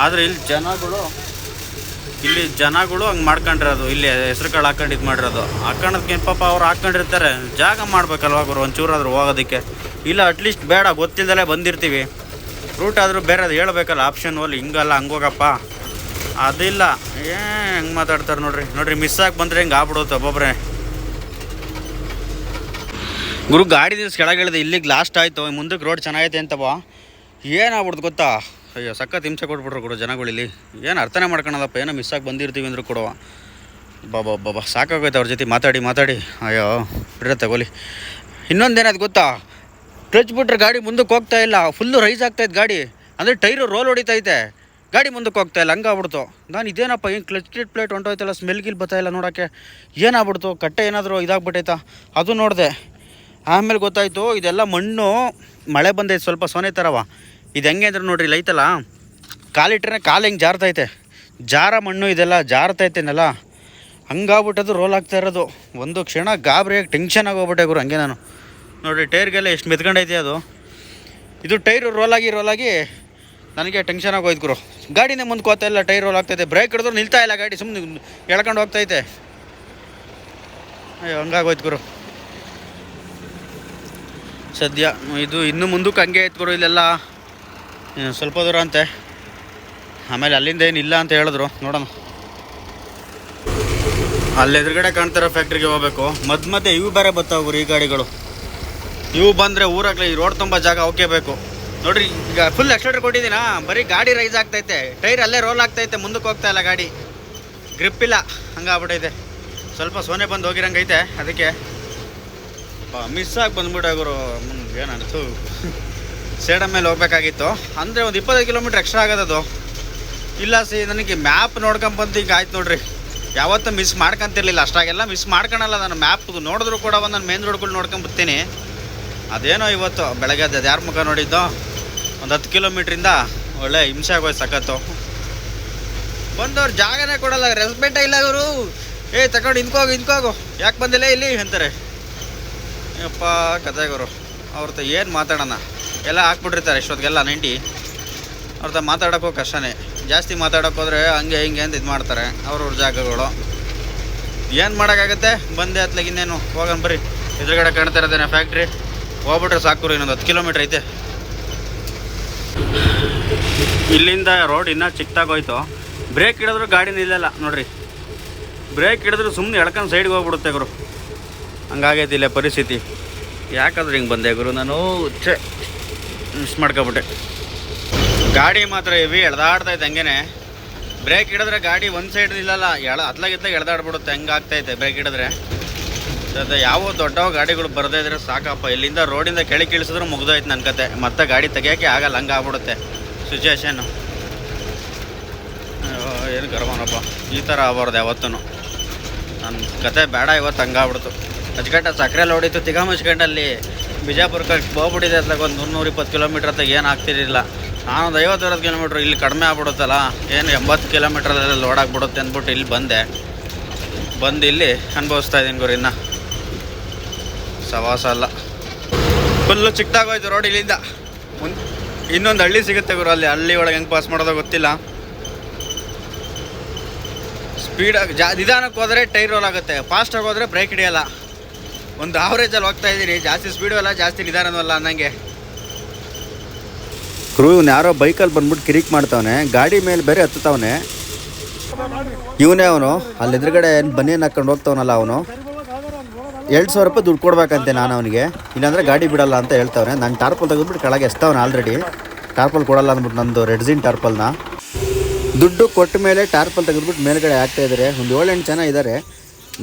ಆದರೆ ಇಲ್ಲಿ ಜನಗಳು ಇಲ್ಲಿ ಜನಗಳು ಹಂಗೆ ಮಾಡ್ಕೊಂಡಿರೋದು ಇಲ್ಲಿ ಹೆಸ್ರು ಕಾಳು ಹಾಕೊಂಡು ಇದು ಮಾಡಿರೋದು ಹಾಕೊಂಡದ್ಕೆ ಪಾಪ ಅವ್ರು ಹಾಕೊಂಡಿರ್ತಾರೆ ಜಾಗ ಮಾಡ್ಬೇಕಲ್ವ ಗುರು ಒಂಚೂರಾದ್ರೂ ಹೋಗೋದಕ್ಕೆ. ಇಲ್ಲ ಅಟ್ಲೀಸ್ಟ್ ಬೇಡ, ಗೊತ್ತಿಲ್ದಲೇ ಬಂದಿರ್ತೀವಿ. ರೂಟ್ ಆದರೂ ಬೇರೆದು ಹೇಳ್ಬೇಕಲ್ಲ ಆಪ್ಷನ್ ಅಲ್ಲಿ ಹಿಂಗಲ್ಲ ಹಂಗೋಗಪ್ಪ ಅದಿಲ್ಲ ಏ ಹೆಂಗೆ ಮಾತಾಡ್ತಾರೆ ನೋಡ್ರಿ. ನೋಡ್ರಿ ಮಿಸ್ ಆಗಿ ಬಂದರೆ ಹಿಂಗೆ ಆಗ್ಬಿಡುತ್ತೆ ಒಬ್ಬೊಬ್ಬರೇ ಗುರು, ಗಾಡಿ ದಿವ್ಸ ಕೆಳಗೆ ಇಳಿದೆ, ಇಲ್ಲಿಗೆ ಲಾಸ್ಟ್ ಆಯಿತು ಮುಂದಕ್ಕೆ ರೋಡ್ ಚೆನ್ನಾಗೈತೆ ಅಂತವ ಏನಾಗ್ಬಿಡ್ತು ಗೊತ್ತಾ? ಅಯ್ಯೋ, ಸಖತ್ ಹಿಂಸೆ ಕೊಟ್ಬಿಟ್ರು ಗುರು ಜನಗಳಿಲ್ಲಿ. ಏನು ಅರ್ಥನೇ ಮಾಡ್ಕೊಳಲ್ಲಪ್ಪ, ಏನೋ ಮಿಸ್ಸಾಗಿ ಬಂದಿರ್ತೀವಿ ಅಂದ್ರು ಕೊಡುವ ಬಾಬಾ ಬಾಬಾ, ಸಾಕಾಗೋಯ್ತು ಅವ್ರ ಜೊತೆ ಮಾತಾಡಿ ಮಾತಾಡಿ. ಅಯ್ಯೋ, ಬಿಡ್ರೆ ತಗೋಲಿ ಇನ್ನೊಂದೇನದು ಗೊತ್ತಾ? ಕ್ಲಚ್ ಬಿಟ್ರೆ ಗಾಡಿ ಮುಂದಕ್ಕೆ ಹೋಗ್ತಾ ಇಲ್ಲ. ಫುಲ್ಲು ರೈಸ್ ಆಗ್ತಾಯಿತ್ತು ಗಾಡಿ. ಅಂದರೆ ಟೈರು ರೋಲ್ ಹೊಡಿತೈತೆ ಗಾಡಿ ಮುಂದಕ್ಕೆ ಹೋಗ್ತಾ ಇಲ್ಲ, ಹಂಗಾಗ್ಬಿಡ್ತು. ನಾನು ಇದೇನಪ್ಪ, ಏನು ಕ್ಲಚ್ ಪ್ಲೇಟ್ ಹೊಂಟೋಯ್ತಲ್ಲ ಸ್ಮೆಲ್ ಗಿಲ್ ಬರ್ತಾ ಇಲ್ಲ ನೋಡೋಕ್ಕೆ. ಏನಾಗ್ಬಿಡ್ತು? ಕಟ್ಟೆ ಏನಾದರೂ ಇದಾಗ್ಬಿಟ್ಟೈತಾ? ಅದು ನೋಡಿದೆ. ಆಮೇಲೆ ಗೊತ್ತಾಯಿತು, ಇದೆಲ್ಲ ಮಣ್ಣು, ಮಳೆ ಬಂದೈತೆ, ಸ್ವಲ್ಪ ಸೊನೆ ಥರವ ಇದು ಹೆಂಗೆ ಅಂದ್ರೆ ನೋಡ್ರಿ ಲೈತಲ್ಲ ಕಾಲಿಟ್ರೆ ಕಾಲು ಹೆಂಗೆ ಜಾರ್ತೈತೆ? ಜಾರ ಮಣ್ಣು ಇದೆಲ್ಲ ಜಾರ್ತೈತೆ ನೆಲ ಹಂಗಾಗ್ಬಿಟ್ಟದು ರೋಲ್ ಆಗ್ತಾ ಇರೋದು. ಒಂದು ಕ್ಷಣ ಗಾಬರಿಯಾಗಿ ಟೆನ್ಷನ್ ಆಗೋಗ್ಬಿಟ್ಟೆ ಗುರು, ಹಂಗೆ ನಾನು. ನೋಡಿರಿ ಟೈರ್ಗೆಲ್ಲ ಎಷ್ಟು ಮೆತ್ಕೊಂಡೈತೆ ಅದು. ಇದು ಟೈರು ರೋಲಾಗಿ ರೋಲಾಗಿ ನನಗೆ ಟೆನ್ಷನ್ ಆಗೋಯ್ತು ಗುರು. ಗಾಡಿನೇ ಮುಂದೆ ಕೋತಾ ಇಲ್ಲ ಟೈರ್ ರೋಲ್ ಆಗ್ತೈತೆ ಬ್ರೇಕ್ ಹಿಡಿದ್ರು ನಿಲ್ತಾ ಇಲ್ಲ ಗಾಡಿ ಸುಮ್ಮನೆ ಎಳ್ಕೊಂಡು ಹೋಗ್ತೈತೆ. ಅಯ್ಯೋ, ಹಂಗಾಗೋಯ್ತು ಗುರು. ಸದ್ಯ ಇದು ಇನ್ನು ಮುಂದಕ್ಕೆ ಹಂಗೆ ಆಯ್ತು ಗುರು ಇಲ್ಲೆಲ್ಲ. ಸ್ವಲ್ಪ ದೂರ ಅಂತೆ. ಆಮೇಲೆ ಅಲ್ಲಿಂದ ಏನಿಲ್ಲ ಅಂತ ಹೇಳಿದ್ರು. ನೋಡೋಣ. ಅಲ್ಲಿ ಎದುರುಗಡೆ ಕಾಣ್ತಿರೋ ಫ್ಯಾಕ್ಟ್ರಿಗೆ ಹೋಗ್ಬೇಕು. ಮಧ್ಯ ಮಧ್ಯೆ ಇವು ಬೇರೆ ಬರ್ತಾವೆ ಗುರು, ಈ ಗಾಡಿಗಳು. ಇವು ಬಂದರೆ ಊರಾಗಲಿ ಈ ರೋಡ್ ತುಂಬ ಜಾಗ ಅವಕ್ಕೆ ಬೇಕು. ನೋಡ್ರಿ, ಈಗ ಫುಲ್ ಎಕ್ಸ್ಲೇಟರ್ ಕೊಟ್ಟಿದ್ದೀನಾ? ಬರೀ ಗಾಡಿ ರೈಸ್ ಆಗ್ತೈತೆ. ಟೈರ್ ಅಲ್ಲೇ ರೋಲ್ ಆಗ್ತೈತೆ, ಮುಂದಕ್ಕೆ ಹೋಗ್ತಾ ಇಲ್ಲ ಗಾಡಿ. ಗ್ರಿಪ್ ಇಲ್ಲ. ಹಂಗಾಗ್ಬಿಟ್ಟೈತೆ ಸ್ವಲ್ಪ ಸೋನೆ ಬಂದು ಹೋಗಿರಂಗೈತೆ, ಅದಕ್ಕೆ. ಮಿಸ್ ಆಗಿ ಬಂದ್ಬಿಟ್ಟು ಗುರು. ಏನಂತು. ಸೇಡ ಮೇಲೆ ಹೋಗ್ಬೇಕಾಗಿತ್ತು. ಅಂದರೆ ಒಂದು ಇಪ್ಪತ್ತೈದು ಕಿಲೋಮೀಟ್ರ್ ಎಕ್ಸ್ಟ್ರಾ ಆಗೋದದು ಇಲ್ಲ ಸಿ, ನನಗೆ ಮ್ಯಾಪ್ ನೋಡ್ಕೊಂಬಂದು ಈಗ ಆಯ್ತು ನೋಡ್ರಿ. ಯಾವತ್ತೂ ಮಿಸ್ ಮಾಡ್ಕೊಂತಿರ್ಲಿಲ್ಲ. ಅಷ್ಟಾಗೆಲ್ಲ ಮಿಸ್ ಮಾಡ್ಕೊಳಲ್ಲ ನಾನು ಮ್ಯಾಪ್ ನೋಡಿದ್ರು ಕೂಡ ಒಂದು ನಾನು ಮೇನ್ ರೋಡ್ಗಳು ನೋಡ್ಕೊಂಬರ್ತೀನಿ ಅದೇನೋ ಇವತ್ತು ಬೆಳಗ್ಗೆ ಅದು ಯಾರ ಮುಖ ನೋಡಿದ್ದು? ಒಂದು ಹತ್ತು ಕಿಲೋಮೀಟ್ರಿಂದ ಒಳ್ಳೆ ಹಿಂಸೆ ಆಗೋಯ್ತು ಸಖತ್ತು. ಬಂದವ್ರು ಜಾಗನೇ ಕೊಡಲ್ಲ. ರೆಸ್ಪೆಕ್ಟೇ ಇಲ್ಲ ಇವರು. ಏ ತಗೊಂಡು ಹಿಂದ್ಕೋಗು ಹಿಂದ್ಕೋಗು. ಯಾಕೆ ಬಂದಿಲ್ಲ ಇಲ್ಲಿ? ಅಂತಾರೆ. ಯಪ್ಪ ಕತೆ ಅವ್ರ ಏನು ಮಾತಾಡೋಣ? ಎಲ್ಲ ಹಾಕ್ಬಿಟ್ಟಿರ್ತಾರೆ ಇಷ್ಟೊತ್ತಿಗೆಲ್ಲ ನೈಂಟಿ. ಅವ್ರದ್ದು ಮಾತಾಡೋಕ್ಕೂ ಕಷ್ಟನೇ. ಜಾಸ್ತಿ ಮಾತಾಡೋಕ್ಕೋದ್ರೆ ಹಂಗೆ ಹಿಂಗೆ ಅಂತ ಇದು ಮಾಡ್ತಾರೆ. ಅವ್ರವ್ರ ಜಾಗಗಳು. ಏನು ಮಾಡೋಕ್ಕಾಗತ್ತೆ? ಬಂದೆ ಹತ್ಲಾಗ ಇನ್ನೇನು. ಹೋಗೋಣ ಬರ್ರಿ. ಎದುರುಗಡೆ ಕಾಣ್ತಾ ಇರೋದೇನೆ ಫ್ಯಾಕ್ಟ್ರಿ ಹೋಗ್ಬಿಟ್ರೆ ಸಾಕು ಇನ್ನೊಂದು ಹತ್ತು ಕಿಲೋಮೀಟ್ರ್ ಐತೆ. ಇಲ್ಲಿಂದ ರೋಡ್ ಇನ್ನೂ ಚಿಕ್ಕದಾಗೋಯ್ತು ಬ್ರೇಕ್ ಹಿಡಿದ್ರು ಗಾಡಿ ನಿಲ್ಲಲ್ಲ. ನೋಡ್ರಿ. ಬ್ರೇಕ್ ಹಿಡಿದ್ರು ಸುಮ್ಮನೆ ಎಳ್ಕೊಂಡು ಸೈಡ್ಗೆ ಹೋಗ್ಬಿಡುತ್ತೆ ಗುರು. ಹಂಗಾಗೈತಿ ಇಲ್ಲೇ ಪರಿಸ್ಥಿತಿ. ಯಾಕಂದ್ರೆ ಹಿಂಗೆ ಬಂದೆ ಗುರು ನಾನು? ಛೆ. ಮಿಸ್ ಮಾಡ್ಕೊಬಿಟ್ಟೆ. ಗಾಡಿ ಮಾತ್ರ ಹೆವಿ ಎಳ್ದಾಡ್ತೈತೆ ಹಂಗೇನೆ. ಬ್ರೇಕ್ ಹಿಡಿದ್ರೆ ಗಾಡಿ ಒಂದು ಸೈಡ್ ಇಲ್ಲಲ್ಲ, ಎಳ ಹತ್ಲಾಗಿತ್ಲಾಗ ಎಳ್ದಾಡ್ಬಿಡುತ್ತೆ, ಹಂಗೆ ಆಗ್ತೈತೆ ಬ್ರೇಕ್ ಹಿಡಿದ್ರೆ. ಅದೇ ಯಾವ ದೊಡ್ಡ ಗಾಡಿಗಳು ಬರದೇ ಇದ್ರೆ ಸಾಕಪ್ಪ, ಇಲ್ಲಿಂದ ರೋಡಿಂದ ಕೆಳಗೆ ಇಳಿಸಿದ್ರೆ ಮುಗ್ದೋಯ್ತು ನನ್ನ ಕತೆ. ಮತ್ತೆ ಗಾಡಿ ತೆಗಿಯೋಕ್ಕೆ ಆಗಲ್ಲ, ಹಂಗೆ ಆಗ್ಬಿಡುತ್ತೆ ಸಿಚುವೇಶನ್ನು ಏನು ಗರ್ವನಪ್ಪ. ಈ ಥರ ಆಗ್ಬಾರ್ದು ಯಾವತ್ತೂ ನನ್ನ ಕತೆ ಬೇಡ, ಇವತ್ತು ಹಂಗಾಗ್ಬಿಡ್ತು ಅಜ್ಗಟ್ಟ ಸಕ್ಕರೆ ಲೋಡಿತ್ತು ತಿಗಾ ಮುಚ್ಕೊಂಡಲ್ಲಿ ಬಿಜಾಪುರಕ್ಕೆ ಹೋಗ್ಬಿಟ್ಟಿದೆ ಅತ್ಲಾಗ ಒಂದು ನೂರು ಇಪ್ಪತ್ತು ಕಿಲೋಮೀಟ್ರ್ ಹತ್ತಾಗ ಏನು ಆಗ್ತಿರಲಿಲ್ಲ. ನಾನೊಂದು ಐವತ್ತು ಅರವತ್ತು ಕಿಲೋಮೀಟ್ರ್ ಇಲ್ಲಿ ಕಡಿಮೆ ಆಗ್ಬಿಡುತ್ತಲ್ಲ, ಏನು ಎಂಬತ್ತು ಕಿಲೋಮೀಟ್ರಲ್ಲೆಲ್ಲ ಲೋಡ್ ಆಗ್ಬಿಡುತ್ತೆ ಅಂದ್ಬಿಟ್ಟು ಇಲ್ಲಿ ಬಂದೆ. ಬಂದು ಇಲ್ಲಿ ಅನುಭವಿಸ್ತಾ ಇದ್ದೀನಿ ಗುರು ಇನ್ನು. ಸವಾಸ ಅಲ್ಲ. ಫುಲ್ಲು ಚಿಕ್ಕದಾಗೋಯ್ತು ರೋಡ್ ಇಲ್ಲಿಂದ. ಮುಂದೆ ಇನ್ನೊಂದು ಹಳ್ಳಿ ಸಿಗುತ್ತೆ ಗುರು ಅಲ್ಲಿ. ಹಳ್ಳಿ ಒಳಗೆ ಹೆಂಗೆ ಪಾಸ್ ಮಾಡೋದೋ ಗೊತ್ತಿಲ್ಲ. ಸ್ಪೀಡಾಗಿ ಜಾ ನಿಧಾನಕ್ಕೆ ಹೋದರೆ ಟೈರ್ ರೋಲ್ ಆಗುತ್ತೆ. ಫಾಸ್ಟಾಗಿ ಹೋದರೆ ಬ್ರೇಕ್ ಹಿಡಿಯಲ್ಲ. ಒಂದು ಆವ್ರೇಜಲ್ಲಿ ಹೋಗ್ತಾ ಇದ್ದೀರಿ ಜಾಸ್ತಿ ಸ್ಪೀಡು ಅಲ್ಲ, ಜಾಸ್ತಿ ನಿಧಾನನೂ ಅಲ್ಲ ಅನ್ನಂಗೆ. ಕ್ರೂ ಇವ್ನು ಯಾರೋ ಬೈಕಲ್ಲಿ ಬಂದ್ಬಿಟ್ಟು ಕಿರಿಕ್ ಮಾಡ್ತಾವನೆ, ಗಾಡಿ ಮೇಲೆ ಬೇರೆ ಹತ್ತುತ್ತವನೆ. ಇವನೇ ಅವನು. ಅಲ್ಲಿ ಎದುರುಗಡೆ ಬನ್ನಿಯನ್ನು ಹಾಕೊಂಡು ಹೋಗ್ತಾವನಲ್ಲ ಅವನು. ಎರಡು ಸಾವಿರ ರೂಪಾಯಿ ದುಡ್ಡು ಕೊಡ್ಬೇಕಂತೆ ನಾನು ಅವನಿಗೆ. ಇಲ್ಲಾಂದರೆ ಗಾಡಿ ಬಿಡಲ್ಲ ಅಂತ ಹೇಳ್ತಾವನೆ. ನಾನು ಟಾರ್ಪಲ್ ತೆಗೆದ್ಬಿಟ್ಟು ಕೆಳಗೆ ಎಸ್ತಾವನ ಆಲ್ರೆಡಿ ಟಾರ್ಪಲ್ ಕೊಡಲ್ಲ ಅಂದ್ಬಿಟ್ಟು ನಂದು ರೆಡ್ಜಿನ್ ಟಾರ್ಪಲ್ನ ದುಡ್ಡು ಕೊಟ್ಟ ಮೇಲೆ ಟಾರ್ಪಲ್ ತೆಗೆದ್ಬಿಟ್ಟು ಮೇಲ್ಗಡೆ ಆಗ್ತಾ ಇದ್ದಾರೆ ಒಂದು ಏಳೆಂಟು ಜನ ಇದ್ದಾರೆ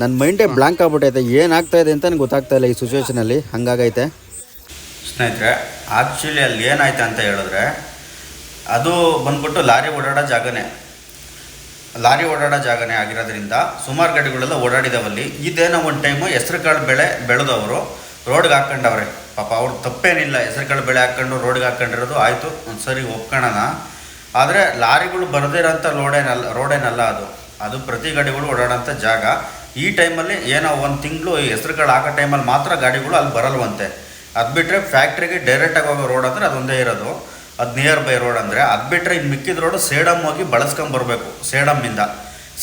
ನನ್ನ ಮೈಂಡೇ ಬ್ಲಾಂಕ್ ಆಗ್ಬಿಟ್ಟೈತೆ. ಏನಾಗ್ತಾ ಇದೆ ಅಂತ ನನಗೆ ಗೊತ್ತಾಗ್ತಾ ಇಲ್ಲ ಈ ಸಿಚುವೇಶನಲ್ಲಿ ಹಂಗಾಗೈತೆ. ಸ್ನೇಹಿತರೆ ಆ್ಯಕ್ಚುಲಿ ಅಲ್ಲಿ ಏನಾಯ್ತು ಅಂತ ಹೇಳಿದ್ರೆ, ಅದು ಬಂದ್ಬಿಟ್ಟು ಲಾರಿ ಓಡಾಡೋ ಜಾಗನೇ. ಲಾರಿ ಓಡಾಡೋ ಜಾಗನೇ ಆಗಿರೋದ್ರಿಂದ ಸುಮಾರು ಗಾಡಿಗಳೆಲ್ಲ ಓಡಾಡಿದವಲ್ಲಿ ಇದೇನೋ ಒಂದು ಟೈಮು ಹೆಸ್ರು ಕಾಳು ಬೆಳೆ ಬೆಳೆದವರು, ರೋಡ್ಗೆ ಹಾಕ್ಕೊಂಡವ್ರೆ ಪಾಪ ಅವ್ರು ತಪ್ಪೇನಿಲ್ಲ. ಹೆಸ್ರು ಕಾಳು ಬೆಳೆ ಹಾಕ್ಕೊಂಡು ರೋಡ್ಗೆ ಹಾಕ್ಕೊಂಡಿರೋದು ಆಯಿತು. ಒಂದು ಸರಿ ಒಪ್ಕೊಳ್ಳೋಣ ಆದರೆ ಲಾರಿಗಳು ಬರದಿರೋಂಥ ರೋಡೇನಲ್ಲ ರೋಡೇನಲ್ಲ ಅದು. ಅದು ಪ್ರತಿ ಗಾಡಿಗಳು ಓಡಾಡೋಂಥ ಜಾಗ. ಈ ಟೈಮಲ್ಲಿ ಏನೋ ಒಂದು ತಿಂಗಳು ಈ ಹೆಸ್ರು ಕಾಳು ಹಾಕೋ ಟೈಮಲ್ಲಿ ಮಾತ್ರ ಗಾಡಿಗಳು ಅಲ್ಲಿ ಬರಲ್ವಂತೆ. ಅದು ಬಿಟ್ಟರೆ ಫ್ಯಾಕ್ಟ್ರಿಗೆ ಡೈರೆಕ್ಟಾಗಿ ಹೋಗೋ ರೋಡ್ ಅಂದರೆ ಅದೊಂದೇ ಇರೋದು. ಅದು ನಿಯರ್ ಬೈ ರೋಡ್ ಅಂದರೆ ಅದು ಬಿಟ್ಟರೆ ಇನ್ನು ಮಿಕ್ಕಿದ ರೋಡು ಸೇಡಮ್ ಹೋಗಿ ಬಳಸ್ಕೊಂಬರ್ಬೇಕು ಸೇಡಮ್ಮಿಂದ